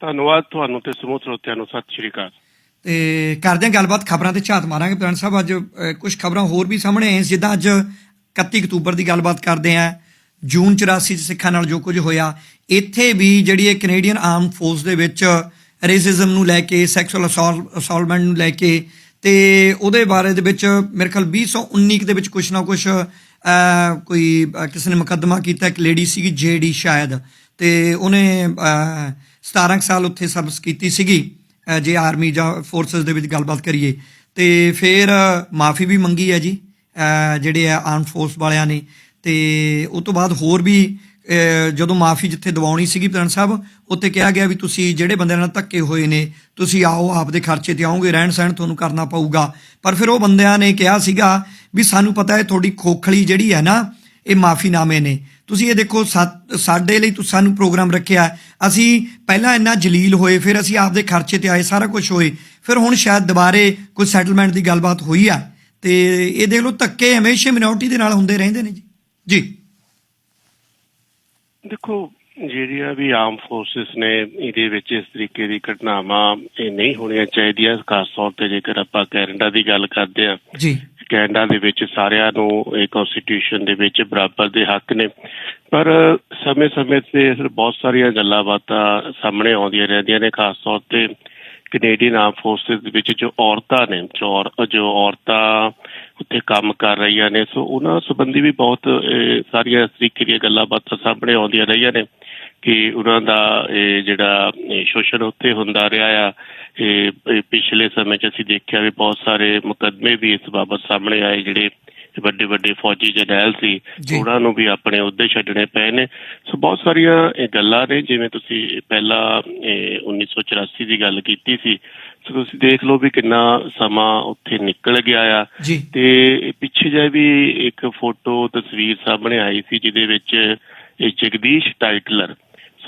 ਧੰਨਵਾਦ ਤੁਹਾਨੂੰ ਤੇ ਸਮੂਹ ਸਰੋਤਿਆਂ ਨੂੰ। ਸਤਿ ਸ਼੍ਰੀ ਅਕਾਲ। ਤੇ ਕਰਦੇ ਹਾਂ ਗੱਲਬਾਤ ਖਬਰਾਂ ਤੇ ਝਾਤ ਮਾਰਾਂਗੇ। ਪ੍ਰਣ ਸਾਹਿਬ ਅੱਜ ਕੁਝ ਖਬਰਾਂ ਹੋਰ ਵੀ ਸਾਹਮਣੇ ਆਈਆਂ ਜਿੱਦਾਂ ਅੱਜ 31 ਅਕਤੂਬਰ ਦੀ ਗੱਲਬਾਤ ਕਰਦੇ ਆਂ ਜੂਨ 84 ਚ ਸਿੱਖਾਂ ਨਾਲ ਜੋ ਕੁਝ ਹੋਇਆ। ਇੱਥੇ ਵੀ ਜਿਹੜੀ ਇਹ ਕੈਨੇਡੀਅਨ ਆਰਮ ਫੋਰਸ ਦੇ ਵਿੱਚ ਰੇਸਿਜ਼ਮ ਨੂੰ ਲੈ ਕੇ ਸੈਕਸੁਅਲ ਅਸੌਲਟਮੈਂਟ ਨੂੰ ਲੈ ਕੇ ਤੇ ਉਹਦੇ ਬਾਰੇ ਦੇ ਵਿੱਚ ਮੇਰੇ ਖਿਆਲ 2019 ਦੇ ਵਿੱਚ ਕੁਝ ਨਾ ਕੁਝ ਕੋਈ ਅਹ, ਕਿਸੇ ਨੇ ਮੁਕੱਦਮਾ ਕੀਤਾ। ਇੱਕ ਲੇਡੀ ਸੀਗੀ ਜੇਡੀ ਸ਼ਾਇਦ। ਤੇ ਉਹਨੇ 17 ਕੁ ਸਾਲ ਉੱਥੇ ਸਰਵਿਸ ਕੀਤੀ ਸੀਗੀ ਜੇ ਆਰਮੀ ਜਾਂ ਫੋਰਸਸ ਦੇ ਵਿੱਚ ਗੱਲਬਾਤ ਕਰੀਏ। ਤੇ ਫਿਰ ਮਾਫੀ ਵੀ ਮੰਗੀ ਹੈ ਜੀ ਜਿਹੜੇ ਆ ਆਰਮ ਫੋਰਸ ਵਾਲਿਆਂ ਨੇ। ਤੇ ਉਸ ਤੋਂ ਬਾਅਦ ਹੋਰ ਵੀ ਜਦੋਂ ਮਾਫੀ ਜਿੱਥੇ ਦਿਵਾਉਣੀ ਸੀਗੀ ਪ੍ਰਧਾਨ ਸਾਹਿਬ, ਉੱਥੇ ਕਿਹਾ ਗਿਆ ਵੀ ਤੁਸੀਂ ਜਿਹੜੇ ਬੰਦਿਆਂ ਨਾਲ ਧੱਕੇ ਹੋਏ ਨੇ, ਤੁਸੀਂ ਆਓ ਆਪਦੇ ਖਰਚੇ ਤੇ ਆਓਗੇ, ਰਹਿਣ ਸਹਿਣ ਤੁਹਾਨੂੰ ਕਰਨਾ ਪਊਗਾ। ਪਰ ਫਿਰ ਉਹ ਬੰਦਿਆਂ ਨੇ ਕਿਹਾ ਸੀਗਾ ਵੀ ਸਾਨੂੰ ਪਤਾ ਹੈ ਤੁਹਾਡੀ ਖੋਖਲੀ ਜਿਹੜੀ ਹੈ ਨਾ, ਇਹ ਮਾਫੀਨਾਮੇ ਨੇ। ਤੁਸੀਂ ਇਹ ਦੇਖੋ ਸਾਡੇ ਲਈ ਤੁਸੀਂ ਸਾਨੂੰ ਪ੍ਰੋਗਰਾਮ ਰੱਖਿਆ। ਅਸੀਂ ਪਹਿਲਾਂ ਇੰਨਾ ਜਲੀਲ ਹੋਏ ਫਿਰ ਅਸੀਂ ਆਪਦੇ ਖਰਚੇ ਤੇ ਆਏ ਸਾਰਾ ਕੁਝ ਹੋਏ। ਫਿਰ ਹੁਣ ਸ਼ਾਇਦ ਦੁਬਾਰੇ ਕੋਈ ਸੈਟਲਮੈਂਟ ਦੀ ਗੱਲਬਾਤ ਹੋਈ ਆ। ਤੇ ਇਹ ਦੇਖ ਲਓ ਧੱਕੇ ਹਮੇਸ਼ਾ ਮਿਨੋਰਟੀ ਦੇ ਨਾਲ ਹੁੰਦੇ ਰਹਿੰਦੇ ਨੇ ਜੀ। ਜੀ। ਦੇਖੋ ਜਿਹੜੀਆਂ ਵੀ ਆਰਮ ਫੋਰਸਸ ਨੇ ਇਹਦੇ ਵਿੱਚ ਇਸ ਤਰੀਕੇ ਦੀ ਘਟਨਾਵਾਂ ਇਹ ਨਹੀਂ ਹੋਣੀਆਂ ਚਾਹੀਦੀਆਂ ਖਾਸ ਤੌਰ ਤੇ ਜੇਕਰ ਆਪਾਂ ਕੈਨੇਡਾ ਦੀ ਗੱਲ ਕਰਦੇ ਆ ਜੀ। ਕੈਨੇਡਾ ਦੇ ਵਿੱਚ ਸਾਰਿਆਂ ਨੂੰ ਇਹ ਕਨਸਟੀਟਿਊਸ਼ਨ ਦੇ ਵਿੱਚ ਬਰਾਬਰ ਦੇ ਹੱਕ ਨੇ। ਪਰ ਸਮੇਂ-ਸਮੇਂ ਤੇ ਬਹੁਤ ਸਾਰੀਆਂ ਗੱਲਾਂ ਬਾਤਾਂ ਸਾਹਮਣੇ ਆਉਂਦੀਆਂ ਰਹਿੰਦੀਆਂ ਨੇ, ਖਾਸ ਤੌਰ ਤੇ ਕੈਨੇਡੀਅਨ ਆਰਮ ਫੋਰਸਸ ਦੇ ਵਿੱਚ ਜੋ ਔਰਤਾਂ ਨੇ, ਜੋ ਔਰ- ਜੋ ਔਰਤਾਂ ਉੱਥੇ ਕੰਮ ਕਰ ਰਹੀਆਂ ਨੇ। ਸੋ ਉਹਨਾਂ ਸੰਬੰਧੀ ਵੀ ਬਹੁਤ ਸਾਰੀਆਂ ਇਸ ਤਰੀਕੇ ਦੀਆਂ ਗੱਲਾਂ ਬਾਤਾਂ ਸਾਹਮਣੇ ਆਉਂਦੀਆਂ ਰਹੀਆਂ ਨੇ। ਕਿ ਉਹਨਾਂ ਦਾ ਇਹ ਜਿਹੜਾ ਸ਼ੋਸ਼ਣ ਉੱਥੇ ਹੁੰਦਾ ਰਿਹਾ ਆ ਇਹ ਪਿਛਲੇ ਸਮੇਂ 'ਚ ਅਸੀਂ ਦੇਖਿਆ ਵੀ ਬਹੁਤ ਸਾਰੇ ਮੁਕੱਦਮੇ ਵੀ ਇਸ ਬਾਬਤ ਸਾਹਮਣੇ ਆਏ ਜਿਹੜੇ ਵੱਡੇ ਵੱਡੇ ਫੌਜੀ ਜਰਨੈਲ ਸੀ। ਉਹਨਾਂ ਨੂੰ ਵੀ ਆਪਣੇ ਅਹੁਦੇ ਛੱਡਣੇ ਪਏ ਨੇ। ਸੋ ਬਹੁਤ ਸਾਰੀਆਂ ਇਹ ਗੱਲਾਂ ਨੇ ਜਿਵੇਂ ਤੁਸੀਂ ਪਹਿਲਾਂ ਇਹ 1984 ਦੀ ਗੱਲ ਕੀਤੀ ਸੀ ਸੋ ਤੁਸੀਂ ਦੇਖ ਲਓ ਵੀ ਕਿੰਨਾ ਸਮਾਂ ਉੱਥੇ ਨਿਕਲ ਗਿਆ ਆ। ਤੇ ਪਿੱਛੇ ਜੇ ਵੀ ਇੱਕ ਫੋਟੋ ਤਸਵੀਰ ਸਾਹਮਣੇ ਆਈ ਸੀ ਜਿਹਦੇ ਵਿੱਚ ਇਹ ਜਗਦੀਸ਼ ਟਾਈਟਲਰ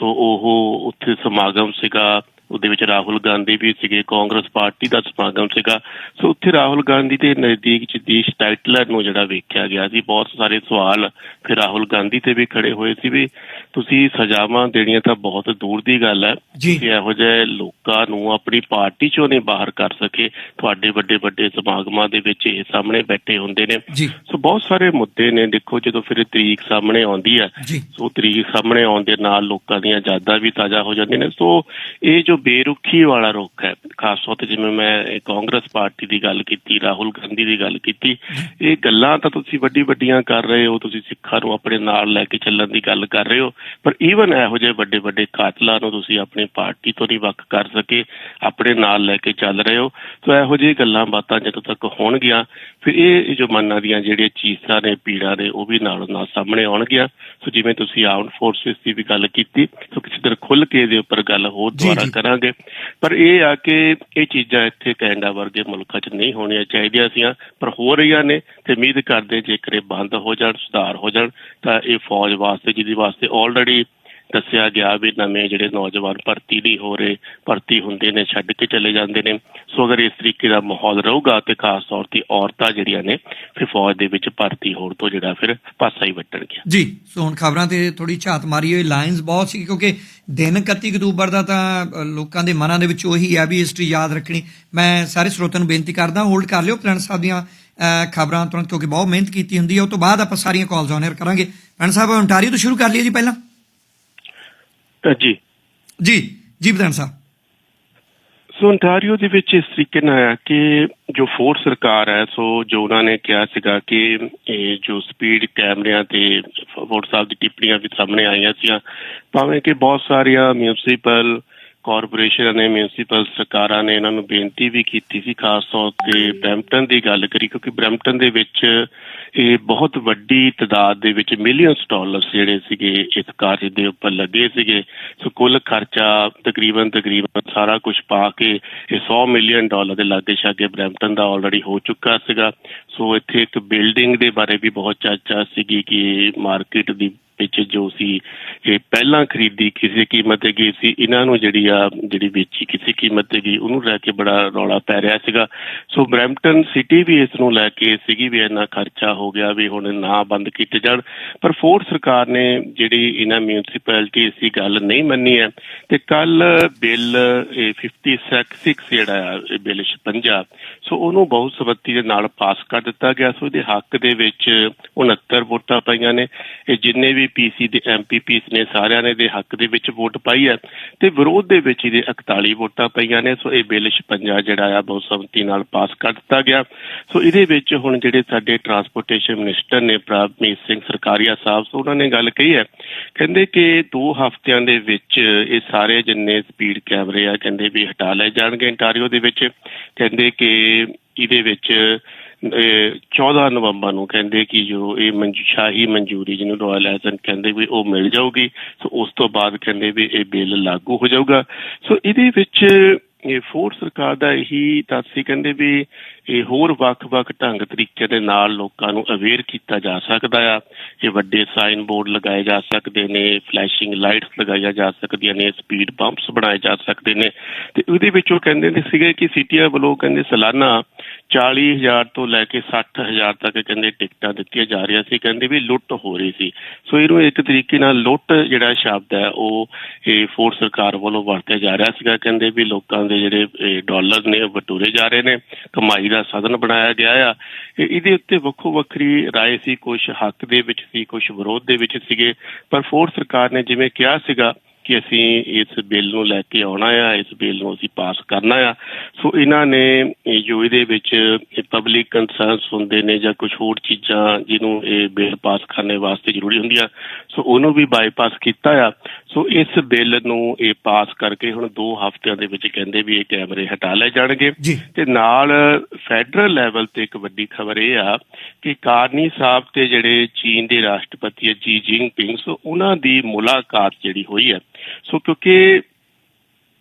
ਸੋ ਉਹ ਉੱਥੇ ਸਮਾਗਮ ਸੀਗਾ ਉਹਦੇ ਵਿੱਚ ਰਾਹੁਲ ਗਾਂਧੀ ਵੀ ਸੀਗੇ ਕਾਂਗਰਸ ਪਾਰਟੀ ਦਾ ਸਮਾਗਮ ਸੀਗਾ। ਸੋ ਉੱਥੇ ਰਾਹੁਲ ਗਾਂਧੀ ਦੇ ਨਜ਼ਦੀਕ ਜਗਦੀਸ਼ ਟਾਈਟਲਰ ਨੂੰ ਜਿਹੜਾ ਵੇਖਿਆ ਗਿਆ ਸੀ ਬਹੁਤ ਸਾਰੇ ਸਵਾਲ ਫਿਰ ਰਾਹੁਲ ਗਾਂਧੀ ਤੇ ਵੀ ਖੜੇ ਹੋਏ ਸੀ ਵੀ ਤੁਸੀਂ ਸਜ਼ਾਵਾਂ ਦੇਣੀਆਂ ਤਾਂ ਬਹੁਤ ਦੂਰ ਦੀ ਗੱਲ ਹੈ। ਤੁਸੀਂ ਇਹੋ ਜਿਹੇ ਲੋਕਾਂ ਨੂੰ ਆਪਣੀ ਪਾਰਟੀ ਚੋਂ ਨਹੀਂ ਬਾਹਰ ਕਰ ਸਕੇ। ਤੁਹਾਡੇ ਵੱਡੇ ਵੱਡੇ ਸਮਾਗਮਾਂ ਦੇ ਵਿੱਚ ਇਹ ਸਾਹਮਣੇ ਬੈਠੇ ਹੁੰਦੇ ਨੇ। ਸੋ ਬਹੁਤ ਸਾਰੇ ਮੁੱਦੇ ਨੇ। ਦੇਖੋ ਜਦੋਂ ਫਿਰ ਤਰੀਕ ਸਾਹਮਣੇ ਆਉਂਦੀ ਹੈ ਸੋ ਤਰੀਕ ਸਾਹਮਣੇ ਆਉਣ ਦੇ ਨਾਲ ਲੋਕਾਂ ਦੀਆਂ ਯਾਦਾਂ ਵੀ ਤਾਜ਼ਾ ਹੋ ਜਾਂਦੀਆਂ ਨੇ। ਸੋ ਇਹ ਜੋ ਬੇਰੁਖੀ ਵਾਲਾ ਰੁੱਖ ਹੈ। ਖਾਸ ਤੌਰ ਤੇ ਜਿਵੇਂ ਮੈਂ ਕਾਂਗਰਸ ਪਾਰਟੀ ਦੀ ਗੱਲ ਕੀਤੀ ਰਾਹੁਲ ਗਾਂਧੀ ਦੀ ਗੱਲ ਕੀਤੀ ਇਹ ਗੱਲਾਂ ਤਾਂ ਤੁਸੀਂ ਵੱਡੀ ਵੱਡੀਆਂ ਕਰ ਰਹੇ ਹੋ ਤੁਸੀਂ ਸਿੱਖਾਂ ਨੂੰ ਆਪਣੇ ਨਾਲ ਲੈ ਕੇ ਚੱਲਣ ਦੀ ਗੱਲ ਕਰ ਰਹੇ ਹੋ ਪਰ ਈਵਨ ਇਹੋ ਜਿਹੇ ਵੱਡੇ ਵੱਡੇ ਕਾਤਲਾਂ ਨੂੰ ਤੁਸੀਂ ਆਪਣੀ ਪਾਰਟੀ ਤੋਂ ਨਹੀਂ ਵੱਖ ਕਰ ਸਕੇ ਆਪਣੇ ਨਾਲ ਲੈ ਕੇ ਚੱਲ ਰਹੇ ਹੋ ਸੋ ਇਹੋ ਜਿਹੀ ਗੱਲਾਂ ਬਾਤਾਂ ਜਦੋਂ ਤੱਕ ਹੋਣਗੀਆਂ ਫਿਰ ਇਹ ਜੋ ਮਨਾਂ ਦੀਆਂ ਜਿਹੜੀਆਂ ਚੀਜ਼ਾਂ ਨੇ ਪੀੜਾਂ ਨੇ ਉਹ ਵੀ ਨਾਲੋਂ ਨਾਲ ਸਾਹਮਣੇ ਆਉਣਗੀਆਂ ਸੋ ਜਿਵੇਂ ਤੁਸੀਂ ਆਰਮਡ ਫੋਰਸਿਸ ਦੀ ਵੀ ਗੱਲ ਕੀਤੀ ਸੋ ਕਿਸੇ ਦਿਨ ਖੁੱਲ ਕੇ ਇਹਦੇ ਉੱਪਰ ਗੱਲ ਹੋਰ ਦੁਬਾਰਾ ਜੀ। ਕਰਾਂਗੇ ਪਰ ਇਹ ਆ ਕਿ ਇਹ ਚੀਜ਼ਾਂ ਇੱਥੇ ਕੈਨੇਡਾ ਵਰਗੇ ਮੁਲਕਾਂ 'ਚ ਨਹੀਂ ਹੋਣੀਆਂ ਚਾਹੀਦੀਆਂ ਸੀਆਂ, ਪਰ ਹੋ ਰਹੀਆਂ ਨੇ ਤੇ ਉਮੀਦ ਕਰਦੇ ਜੇਕਰ ਇਹ ਬੰਦ ਹੋ ਜਾਣ, ਸੁਧਾਰ ਹੋ ਜਾਣ, ਤਾਂ ਇਹ ਫੌਜ ਵਾਸਤੇ, ਜਿਹਦੀ ਵਾਸਤੇ ਆਲਰੇਡੀ ਦੱਸਿਆ ਗਿਆ ਵੀ ਨਵੇਂ ਜਿਹੜੇ ਨੌਜਵਾਨ ਭਰਤੀ ਨਹੀਂ ਹੋ ਰਹੇ ਭਰਤੀ ਹੁੰਦੇ ਨੇ ਛੱਡ ਕੇ ਚਲੇ ਜਾਂਦੇ ਨੇ। ਸੋ ਅਗਰ ਇਸ ਤਰੀਕੇ ਦਾ ਮਾਹੌਲ ਰਹੂਗਾ ਤੇ ਖਾਸ ਤੌਰ ਤੇ ਔਰਤਾਂ ਜਿਹੜੀਆਂ ਨੇ ਫਿਰ ਫੌਜ ਦੇ ਵਿੱਚ ਭਰਤੀ ਹੋਣ ਤੋਂ ਜਿਹੜਾ ਫਿਰ ਪਾਸਾ ਹੀ ਵੱਟਣਗੀਆਂ ਜੀ ਸੋ ਹੁਣ ਖਬਰਾਂ ਤੇ ਥੋੜੀ ਝਾਤ ਮਾਰੀ ਹੋਈ ਲਾਈਨਸ ਬਹੁਤ ਸੀ ਕਿਉਂਕਿ ਦਿਨ 31 ਅਕਤੂਬਰ ਦਾ ਤਾਂ ਲੋਕਾਂ ਦੇ ਮਨਾਂ ਦੇ ਵਿੱਚ ਉਹੀ ਹੈ ਵੀ ਹਿਸਟਰੀ ਯਾਦ ਰੱਖਣੀ। ਮੈਂ ਸਾਰੇ ਸਰੋਤਿਆਂ ਨੂੰ ਬੇਨਤੀ ਕਰਦਾ ਹੋਲਡ ਕਰ ਲਿਓ ਪ੍ਰਣ ਸਾਹਿਬ ਦੀਆਂ ਅ, ਖਬਰਾਂ ਤੁਰੰਤ ਕਿਉਂਕਿ ਬਹੁਤ ਮਿਹਨਤ ਕੀਤੀ ਹੁੰਦੀ ਹੈ। ਉਹ ਤੋਂ ਬਾਅਦ ਆਪਾਂ ਸਾਰੀਆਂ ਕਾਲਸ ਆਨਰ ਕਰਾਂਗੇ। ਪ੍ਰਣ ਸਾਹਿਬ ਓਨਟਾਰੀਓ ਤੋਂ ਸ਼ੁਰੂ ਕਰ ਲਈਏ ਜੀ ਪਹਿਲਾਂ। ਜੀ। ਜੀ ਜੀ ਪ੍ਰਣ ਸਾਹਿਬ। ਸੋ ontario ਦੇ ਵਿੱਚ ਇਸ ਤਰੀਕੇ ਨਾਲ ਆ ਕਿ ਜੋ ਫੋਰਡ ਸਰਕਾਰ ਹੈ ਸੋ ਜੋ ਉਹਨਾਂ ਨੇ ਕਿਹਾ ਸੀਗਾ ਕਿ ਇਹ ਜੋ ਸਪੀਡ ਕੈਮਰਿਆਂ ਤੇ ਫੋਰਡ ਸਾਹਿਬ ਦੀ ਟਿੱਪਣੀਆਂ ਵੀ ਸਾਹਮਣੇ ਆਈਆਂ ਸੀਆਂ ਭਾਵੇਂ ਕਿ ਬਹੁਤ ਸਾਰੀਆਂ ਮਿਊਨਿਸਪਲ ਕਾਰਪੋਰੇਸ਼ਨ ਨੇ ਮਿਊਨਿਸਪਲ ਸਰਕਾਰਾਂ ਨੇ ਇਹਨਾਂ ਨੂੰ ਬੇਨਤੀ ਵੀ ਕੀਤੀ ਸੀ, ਖਾਸ ਤੌਰ ਤੇ ਬ੍ਰੈਂਪਟਨ ਦੀ ਗੱਲ ਕਰੀ, ਕਿਉਂਕਿ ਬ੍ਰੈਂਪਟਨ ਦੇ ਵਿੱਚ ਇਹ ਬਹੁਤ ਵੱਡੀ ਤਦਾਦ ਦੇ ਵਿੱਚ ਮਿਲੀਅਨਸ ਡਾਲਰਸ ਜਿਹੜੇ ਸੀਗੇ ਇਸ ਕਾਰਜ ਦੇ ਉੱਪਰ ਲੱਗੇ ਸੀਗੇ। ਸੋ ਕੁੱਲ ਖਰਚਾ ਤਕਰੀਬਨ ਤਕਰੀਬਨ ਸਾਰਾ ਕੁਝ ਪਾ ਕੇ ਇਹ 100 ਮਿਲੀਅਨ ਡਾਲਰ ਦੇ ਲਾਗੇ ਛਾਗੇ ਬ੍ਰੈਂਪਟਨ ਦਾ ਆਲਰੇਡੀ ਹੋ ਚੁੱਕਾ ਸੀਗਾ। ਸੋ ਇੱਥੇ ਇੱਕ ਬਿਲਡਿੰਗ ਦੇ ਬਾਰੇ ਵੀ ਬਹੁਤ ਚਰਚਾ ਸੀਗੀ ਕਿ ਮਾਰਕੀਟ ਦੀ ਵਿੱਚ ਜੋ ਸੀ, ਇਹ ਪਹਿਲਾਂ ਖਰੀਦੀ ਕਿਸੇ ਕੀਮਤ ਤੇ ਗਈ ਸੀ, ਇਹਨਾਂ ਨੂੰ ਜਿਹੜੀ ਆ, ਜਿਹੜੀ ਵੇਚੀ ਕਿਸੇ ਕੀਮਤ ਤੇ ਗਈ, ਉਹਨੂੰ ਲੈ ਕੇ ਬੜਾ ਰੌਲਾ ਪੈ ਰਿਹਾ ਸੀਗਾ। ਸੋ ਬ੍ਰੈਂਪਟਨ ਸਿਟੀ ਵੀ ਇਸ ਨੂੰ ਲੈ ਕੇ ਸੀਗੀ ਵੀ ਇੰਨਾ ਖਰਚਾ ਹੋ ਗਿਆ ਵੀ ਹੁਣ ਨਾ ਬੰਦ ਕੀਤੇ ਜਾਣ। ਪਰ ਫੋਰਡ ਸਰਕਾਰ ਨੇ ਜਿਹੜੀ ਇਹਨਾਂ ਮਿਊਨਿਸਪੈਲਿਟੀ ਦੀ ਗੱਲ ਨਹੀਂ ਮੰਨੀ ਹੈ, ਤੇ ਕੱਲ ਬਿੱਲ, ਇਹ 56 ਜਿਹੜਾ ਬਿੱਲ 56 ਸੋ ਉਹਨੂੰ ਬਹੁਤ ਸਬੱਤੀ ਦੇ ਨਾਲ ਪਾਸ ਕਰ ਦਿੱਤਾ ਗਿਆ। ਸੋ ਇਹਦੇ ਹੱਕ ਦੇ ਵਿੱਚ 69 ਵੋਟਾਂ ਪਈਆਂ ਨੇ। ਇਹ ਜਿੰਨੇ ਵੀ ਪੀਸੀ ਦੇ ਐਮਪੀਪੀਸ ਨੇ ਸਾਰਿਆਂ ਨੇ ਦੇ ਹੱਕ ਦੇ ਵਿੱਚ ਵੋਟ ਪਾਈ ਹੈ ਤੇ ਵਿਰੋਧ ਦੇ ਵਿੱਚ ਇਹਦੇ 41 ਵੋਟਾਂ ਪਈਆਂ ਨੇ। ਸੋ ਇਹ ਬਿੱਲ 56 ਜਿਹੜਾ ਆ, ਬਹੁਤ ਸਬੱਤੀ ਨਾਲ ਪਾਸ ਕਰ ਦਿੱਤਾ ਗਿਆ। ਸੋ ਇਹਦੇ ਵਿੱਚ ਹੁਣ ਜਿਹੜੇ ਸਾਡੇ ਟਰਾਂਸਪੋਰਟੇਸ਼ਨ ਮਿਨਿਸਟਰ ਨੇ ਪ੍ਰਭਮੀਤ ਸਿੰਘ ਸਰਕਾਰੀਆ ਸਾਹਿਬ, ਸੋ ਉਹਨਾਂ ਨੇ ਗੱਲ ਕਹੀ ਹੈ। ਕਹਿੰਦੇ ਕਿ 2 ਹਫ਼ਤਿਆਂ ਦੇ ਵਿੱਚ ਇਹ ਸਾਰੇ ਜਿੰਨੇ ਸਪੀਡ ਕੈਮਰੇ ਆ, ਕਹਿੰਦੇ ਵੀ ਹਟਾ ਲਏ ਜਾਣਗੇ ਇੰਟਾਰੀਓ ਦੇ ਵਿੱਚ। ਕਹਿੰਦੇ ਕਿ ਇਹਦੇ ਵਿੱਚ 14 ਨਵੰਬਰ ਨੂੰ ਕਹਿੰਦੇ ਕਿ ਜੋ ਇਹ ਮਨਜ਼ੂ- ਸ਼ਾਹੀ ਮਨਜ਼ੂਰੀ ਜਿਹਨੂੰ ਰਾਇਲ ਐਸਨ ਕਹਿੰਦੇ ਵੀ ਉਹ ਮਿਲ ਜਾਊਗੀ, ਸੋ ਉਸ ਤੋਂ ਬਾਅਦ ਕਹਿੰਦੇ ਵੀ ਇਹ ਬਿੱਲ ਲਾਗੂ ਹੋ ਜਾਊਗਾ। ਸੋ ਇਹਦੇ ਵਿੱਚ ਇਹ ਫੋਰਡ ਸਰਕਾਰ ਦਾ ਇਹੀ ਤਾਸੀ ਕਹਿੰਦੇ ਵੀ ਇਹ ਹੋਰ ਵੱਖ-ਵੱਖ ਢੰਗ ਤਰੀਕੇ ਦੇ ਨਾਲ ਲੋਕਾਂ ਨੂੰ ਅਵੇਅਰ ਕੀਤਾ ਜਾ ਸਕਦਾ ਆ। ਇਹ ਵੱਡੇ ਸਾਈਨ ਬੋਰਡ ਲਗਾਏ ਜਾ ਸਕਦੇ ਨੇ ਫਲੈਸ਼ਿੰਗ ਲਾਈਟਸ ਲਗਾਈਆਂ ਜਾ ਸਕਦੀਆਂ ਨੇ ਸਪੀਡ ਬੰਪਸ ਬਣਾਏ ਜਾ ਸਕਦੇ ਨੇ। ਤੇ ਉਹਦੇ ਵਿੱਚ ਉਹ ਕਹਿੰਦੇ ਨੇ ਸੀਗੇ ਕਿ ਸਿਟੀਆਂ ਵੱਲੋਂ ਕਹਿੰਦੇ ਸਾਲਾਨਾ 40000 ਤੋਂ ਲੈ ਕੇ 60000 ਤੱਕ ਕਹਿੰਦੇ ਟਿਕਟਾਂ ਦਿੱਤੀਆਂ ਜਾ ਰਹੀਆਂ ਸੀ। ਕਹਿੰਦੇ ਵੀ ਲੁੱਟ ਹੋ ਰਹੀ ਸੀ। ਸੋ ਇਹਨੂੰ ਇੱਕ ਤਰੀਕੇ ਨਾਲ ਲੁੱਟ ਜਿਹੜਾ ਸ਼ਬਦ ਹੈ, ਉਹ ਇਹ ਫੋਰ ਸਰਕਾਰ ਵੱਲੋਂ ਵਰਤਿਆ ਜਾ ਰਿਹਾ ਸੀਗਾ। ਕਹਿੰਦੇ ਵੀ ਲੋਕਾਂ ਦੇ ਜਿਹੜੇ, ਇਹ ਡਾਲਰ ਨੇ, ਉਹ ਵਟੂਰੇ ਜਾ ਰਹੇ ਨੇ। ਕਮਾਈ ਦਾ ਸਾਧਨ ਬਣਾਇਆ ਗਿਆ ਆ ਇਹ- ਇਹਦੇ ਉੱਤੇ ਵੱਖੋ ਵੱਖਰੀ رائے ਸੀ ਕੁਝ ਹੱਕ ਦੇ ਵਿੱਚ ਸੀ ਕੁਝ ਵਿਰੋਧ ਦੇ ਵਿੱਚ ਸੀਗੇ ਪਰ ਫੋਰਡ ਸਰਕਾਰ ਨੇ ਜਿਵੇਂ ਕਿਹਾ ਸੀਗਾ ਕਿ ਅਸੀਂ ਇਸ ਬਿੱਲ ਨੂੰ ਲੈ ਕੇ ਆਉਣਾ ਆ ਇਸ ਬਿੱਲ ਨੂੰ ਅਸੀਂ ਪਾਸ ਕਰਨਾ ਆ। ਸੋ ਇਹਨਾਂ ਨੇ ਜੋ ਇਹਦੇ ਵਿੱਚ ਪਬਲਿਕ ਕੰਸਰਨਸ ਹੁੰਦੇ ਨੇ ਜਾਂ ਕੁਝ ਹੋਰ ਚੀਜ਼ਾਂ ਜਿਹਨੂੰ ਇਹ ਬਿੱਲ ਪਾਸ ਕਰਨੇ ਵਾਸਤੇ ਜ਼ਰੂਰੀ ਹੁੰਦੀਆਂ। ਸੋ ਉਹਨੂੰ ਵੀ ਬਾਈਪਾਸ ਕੀਤਾ ਆ। ਸੋ ਇਸ ਬਿੱਲ ਨੂੰ ਇਹ ਪਾਸ ਕਰਕੇ ਹੁਣ 2 ਹਫ਼ਤਿਆਂ ਦੇ ਵਿੱਚ ਕਹਿੰਦੇ ਵੀ ਇਹ ਕੈਮਰੇ ਹਟਾ ਲਏ ਜਾਣਗੇ। ਤੇ ਨਾਲ ਫੈਡਰਲ ਲੈਵਲ ਤੇ ਇੱਕ ਵੱਡੀ ਖਬਰ ਇਹ ਆ ਕਿ ਕਾਰਨੀ ਸਾਹਿਬ ਤੇ ਜਿਹੜੇ ਚੀਨ ਦੇ ਰਾਸ਼ਟਰਪਤੀ ਜੀ ਜਿੰਗਪਿੰਗ ਸੋ ਉਹਨਾਂ ਦੀ ਮੁਲਾਕਾਤ ਜਿਹੜੀ ਹੋਈ ਹੈ ਸੋ ਕਿਉਂਕਿ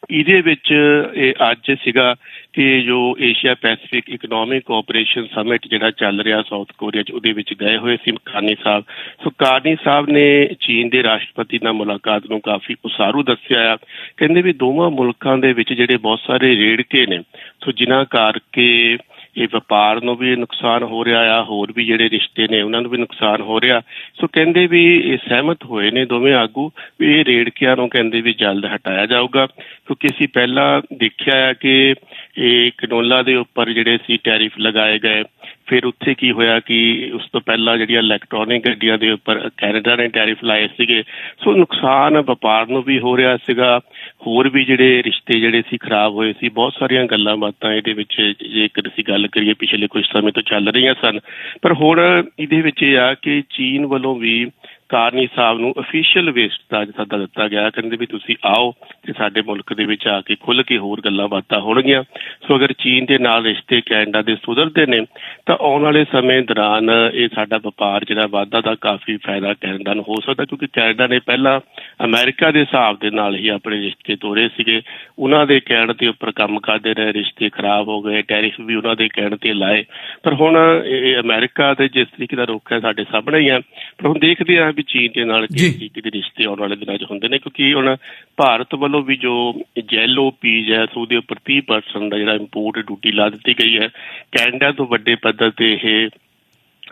ਇਹਦੇ ਵਿੱਚ ਇਹ ਅੱਜ ਸੀਗਾ ਕਿ ਜੋ Asia Pacific economic cooperation summit ਜਿਹੜਾ ਚੱਲ ਰਿਹਾ ਸਾਊਥ ਕੋਰੀਆ 'ਚ, ਉਹਦੇ ਵਿੱਚ ਗਏ ਹੋਏ ਸੀ ਕਾਰਨੀ ਸਾਹਿਬ। ਸੋ ਕਾਰਨੀ ਸਾਹਿਬ ਨੇ ਚੀਨ ਦੇ ਰਾਸ਼ਟਰਪਤੀ ਨਾਲ ਮੁਲਾਕਾਤ ਨੂੰ ਕਾਫੀ ਉਸਾਰੂ ਦੱਸਿਆ ਆ। ਕਹਿੰਦੇ ਵੀ ਦੋਵਾਂ ਮੁਲਕਾਂ ਦੇ ਵਿੱਚ ਜਿਹੜੇ ਬਹੁਤ ਸਾਰੇ ਰੇੜਕੇ ਨੇ, ਸੋ ਜਿਨ੍ਹਾਂ ਕਰਕੇ ਇਹ ਵਪਾਰ ਨੂੰ ਵੀ ਨੁਕਸਾਨ ਹੋ ਰਿਹਾ ਆ, ਹੋਰ ਵੀ ਜਿਹੜੇ ਰਿਸ਼ਤੇ ਨੇ ਉਹਨਾਂ ਨੂੰ ਵੀ ਨੁਕਸਾਨ ਹੋ ਰਿਹਾ। ਸੋ ਕਹਿੰਦੇ ਵੀ ਇਹ ਸਹਿਮਤ ਹੋਏ ਨੇ ਦੋਵੇਂ ਆਗੂ ਵੀ ਇਹ ਰੇੜਕਿਆਂ ਨੂੰ ਕਹਿੰਦੇ ਵੀ ਜਲਦ ਹਟਾਇਆ ਜਾਊਗਾ, ਕਿਉਂਕਿ ਅਸੀਂ ਪਹਿਲਾਂ ਦੇਖਿਆ ਆ ਕਿ ਇਹ ਕਨੋਲਾ ਦੇ ਉੱਪਰ ਜਿਹੜੇ ਸੀ ਟੈਰਿਫ ਲਗਾਏ ਗਏ ਫਿਰ ਉੱਥੇ ਕੀ ਹੋਇਆ ਕਿ ਉਸ ਤੋਂ ਪਹਿਲਾਂ ਜਿਹੜੀਆਂ ਇਲੈਕਟ੍ਰੋਨਿਕ ਗੱਡੀਆਂ ਦੇ ਉੱਪਰ ਕੈਨੇਡਾ ਨੇ ਟੈਰਿਫ ਲਾਏ ਸੀਗੇ, ਸੋ ਨੁਕਸਾਨ ਵਪਾਰ ਨੂੰ ਵੀ ਹੋ ਰਿਹਾ ਸੀਗਾ, ਹੋਰ ਵੀ ਜਿਹੜੇ ਰਿਸ਼ਤੇ ਜਿਹੜੇ ਸੀ ਖਰਾਬ ਹੋਏ ਸੀ, ਬਹੁਤ ਸਾਰੀਆਂ ਗੱਲਾਂ ਬਾਤਾਂ ਇਹਦੇ ਵਿੱਚ ਜੇਕਰ ਅਸੀਂ ਗੱਲ ਕਰੀਏ, ਪਿਛਲੇ ਕੁਝ ਸਮੇਂ ਤੋਂ ਚੱਲ ਰਹੀਆਂ ਸਨ। ਪਰ ਹੁਣ ਇਹਦੇ ਵਿੱਚ ਇਹ ਆ ਕਿ ਚੀਨ ਵੱਲੋਂ ਵੀ ਕਾਰਨੀ ਸਾਹਿਬ ਨੂੰ ਅਫੀਸ਼ੀਅਲ ਵੇਸਟ ਦਾ ਅੱਜ ਸੱਦਾ ਦਿੱਤਾ ਗਿਆ ਕਹਿੰਦੇ ਵੀ ਤੁਸੀਂ ਆਓ ਤੇ ਸਾਡੇ ਮੁਲਕ ਦੇ ਵਿੱਚ ਆ ਕੇ ਖੁੱਲ ਕੇ ਹੋਰ ਗੱਲਾਂ ਬਾਤਾਂ ਹੋਣਗੀਆਂ। ਸੋ ਅਗਰ ਚੀਨ ਦੇ ਨਾਲ ਰਿਸ਼ਤੇ ਕੈਨੇਡਾ ਦੇ ਸੁਧਰਦੇ ਨੇ, ਤਾਂ ਆਉਣ ਵਾਲੇ ਸਮੇਂ ਦੌਰਾਨ ਇਹ ਸਾਡਾ ਵਪਾਰ ਜਿਹੜਾ ਵਾਧਾ ਦਾ ਕਾਫੀ ਫਾਇਦਾ ਕੈਨੇਡਾ ਨੂੰ ਹੋ ਸਕਦਾ, ਕਿਉਂਕਿ ਕੈਨੇਡਾ ਨੇ ਪਹਿਲਾਂ ਅਮਰੀਕਾ ਦੇ ਹਿਸਾਬ ਦੇ ਨਾਲ ਹੀ ਆਪਣੇ ਰਿਸ਼ਤੇ ਤੋਰੇ ਸੀਗੇ। ਉਹਨਾਂ ਦੇ ਕਹਿਣ ਦੇ ਉੱਪਰ ਕੰਮ ਕਰਦੇ ਰਹੇ, ਰਿਸ਼ਤੇ ਖਰਾਬ ਹੋ ਗਏ, ਟੈਰਿਫ ਵੀ ਉਹਨਾਂ ਦੇ ਕਹਿਣ ਤੇ ਲਾਏ। ਪਰ ਹੁਣ ਇਹ ਅਮਰੀਕਾ ਦੇ ਜਿਸ ਤਰੀਕੇ ਦਾ ਰੁਖ ਹੈ ਸਾਡੇ ਸਾਹਮਣੇ ਹੀ ਹੈ। ਪਰ ਹੁਣ ਦੇਖਦੇ ਆ ਵੀ ਚੀਨ ਦੇ ਨਾਲ ਦੇ ਰਿਸ਼ਤੇ ਆਉਣ ਵਾਲੇ ਦਿਨਾਂ 'ਚ ਹੁੰਦੇ ਨੇ ਕਿਉਂਕਿ ਹੁਣ ਭਾਰਤ ਵੱਲੋਂ ਵੀ ਜੋ ਜੈਲੋ ਪੀਜ ਹੈ ਸੋ ਉੱਪਰ 30% ਦਾ ਜਿਹੜਾ ਇੰਪੋਰਟ ਡਿਊਟੀ ਲਾ ਦਿੱਤੀ ਗਈ ਹੈ। ਕੈਨੇਡਾ ਤੋਂ ਵੱਡੇ ਪੱਧਰ ਤੇ ਇਹ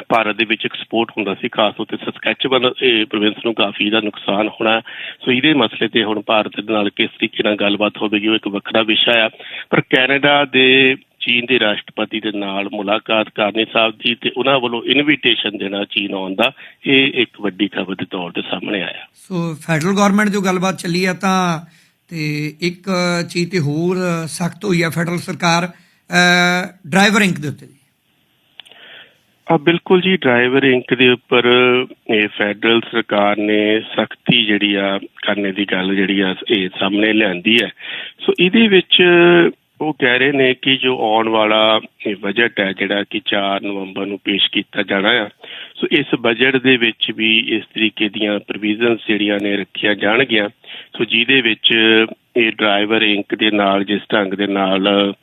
ਭਾਰਤ ਦੇ ਵਿੱਚ ਐਕਸਪੋਰਟ ਹੁੰਦਾ ਸੀ ਖਾਸ ਤੌਰ ਤੇ ਸਸਕੈਚੁਅਨ ਇਹ ਪ੍ਰੋਵਿੰਸ ਨੂੰ ਕਾਫੀ ਇਹਦਾ ਨੁਕਸਾਨ ਹੋਣਾ ਸੋ ਇਹਦੇ ਮਸਲੇ ਤੇ ਹੁਣ ਭਾਰਤ ਦੇ ਨਾਲ ਕਿਸ ਤਰੀਕੇ ਨਾਲ ਗੱਲਬਾਤ ਹੋਵੇਗੀ ਉਹ ਇੱਕ ਵੱਖਰਾ ਵਿਸ਼ਾ ਆ। ਪਰ ਕੈਨੇਡਾ ਦੇ ਚੀਨ ਦੇ ਰਾਸ਼ਟਰਪਤੀ ਦੇ ਨਾਲ ਮੁਲਾਕਾਤ ਕਰਨੀ ਸਾਹਿਬ ਦੀ ਤੇ ਉਹਨਾਂ ਵੱਲੋਂ ਇਨਵੀਟੇਸ਼ਨ ਦੇਣਾ ਚੀਨ ਆਉਣ ਦਾ ਇਹ ਇੱਕ ਵੱਡੀ ਖਬਰ ਦੇ ਤੌਰ ਤੇ ਸਾਹਮਣੇ ਆਇਆ ਸੋ ਫੈਡਰਲ ਗਵਰਨਮੈਂਟ ਜੋ ਗੱਲਬਾਤ ਚੱਲੀ ਆ ਤਾਂ ਤੇ ਇੱਕ ਚੀਜ਼ ਤੇ ਹੋਰ ਸਖਤ ਹੋਈ ਆ ਫੈਡਰਲ ਸਰਕਾਰ ਡਰਾਈਵਰ ਇੰਕ ਦੇ ਉੱਤੇ ਜੀ। ਆ ਬਿਲਕੁਲ ਜੀ ਡਰਾਈਵਰ ਇੰਕ ਦੇ ਉੱਪਰ ਇਹ ਫੈਡਰਲ ਸਰਕਾਰ ਨੇ ਸਖਤੀ ਜਿਹੜੀ ਆ ਕਰਨੇ ਦੀ ਗੱਲ ਜਿਹੜੀ ਆ ਇਹ ਸਾਹਮਣੇ ਲਿਆਂਦੀ ਹੈ ਸੋ ਇਹਦੇ ਵਿੱਚ ਉਹ ਕਹਿ ਰਹੇ ਨੇ ਕਿ ਜੋ ਆਉਣ ਵਾਲਾ ਬਜਟ ਹੈ, ਜਿਹੜਾ ਕਿ 4 ਨਵੰਬਰ ਨੂੰ ਪੇਸ਼ ਕੀਤਾ ਜਾਣਾ ਆ, ਸੋ ਇਸ ਬਜਟ ਦੇ ਵਿੱਚ ਵੀ ਇਸ ਤਰੀਕੇ ਦੀਆਂ ਪ੍ਰੋਵੀਜ਼ਨਸ ਜਿਹੜੀਆਂ ਨੇ ਰੱਖੀਆਂ ਜਾਣਗੀਆਂ। ਸੋ ਜਿਹਦੇ ਵਿੱਚ ਇਹ ਡਰਾਈਵਰ ਇੰਕ ਦੇ ਨਾਲ, ਜਿਸ ਢੰਗ ਦੇ ਨਾਲ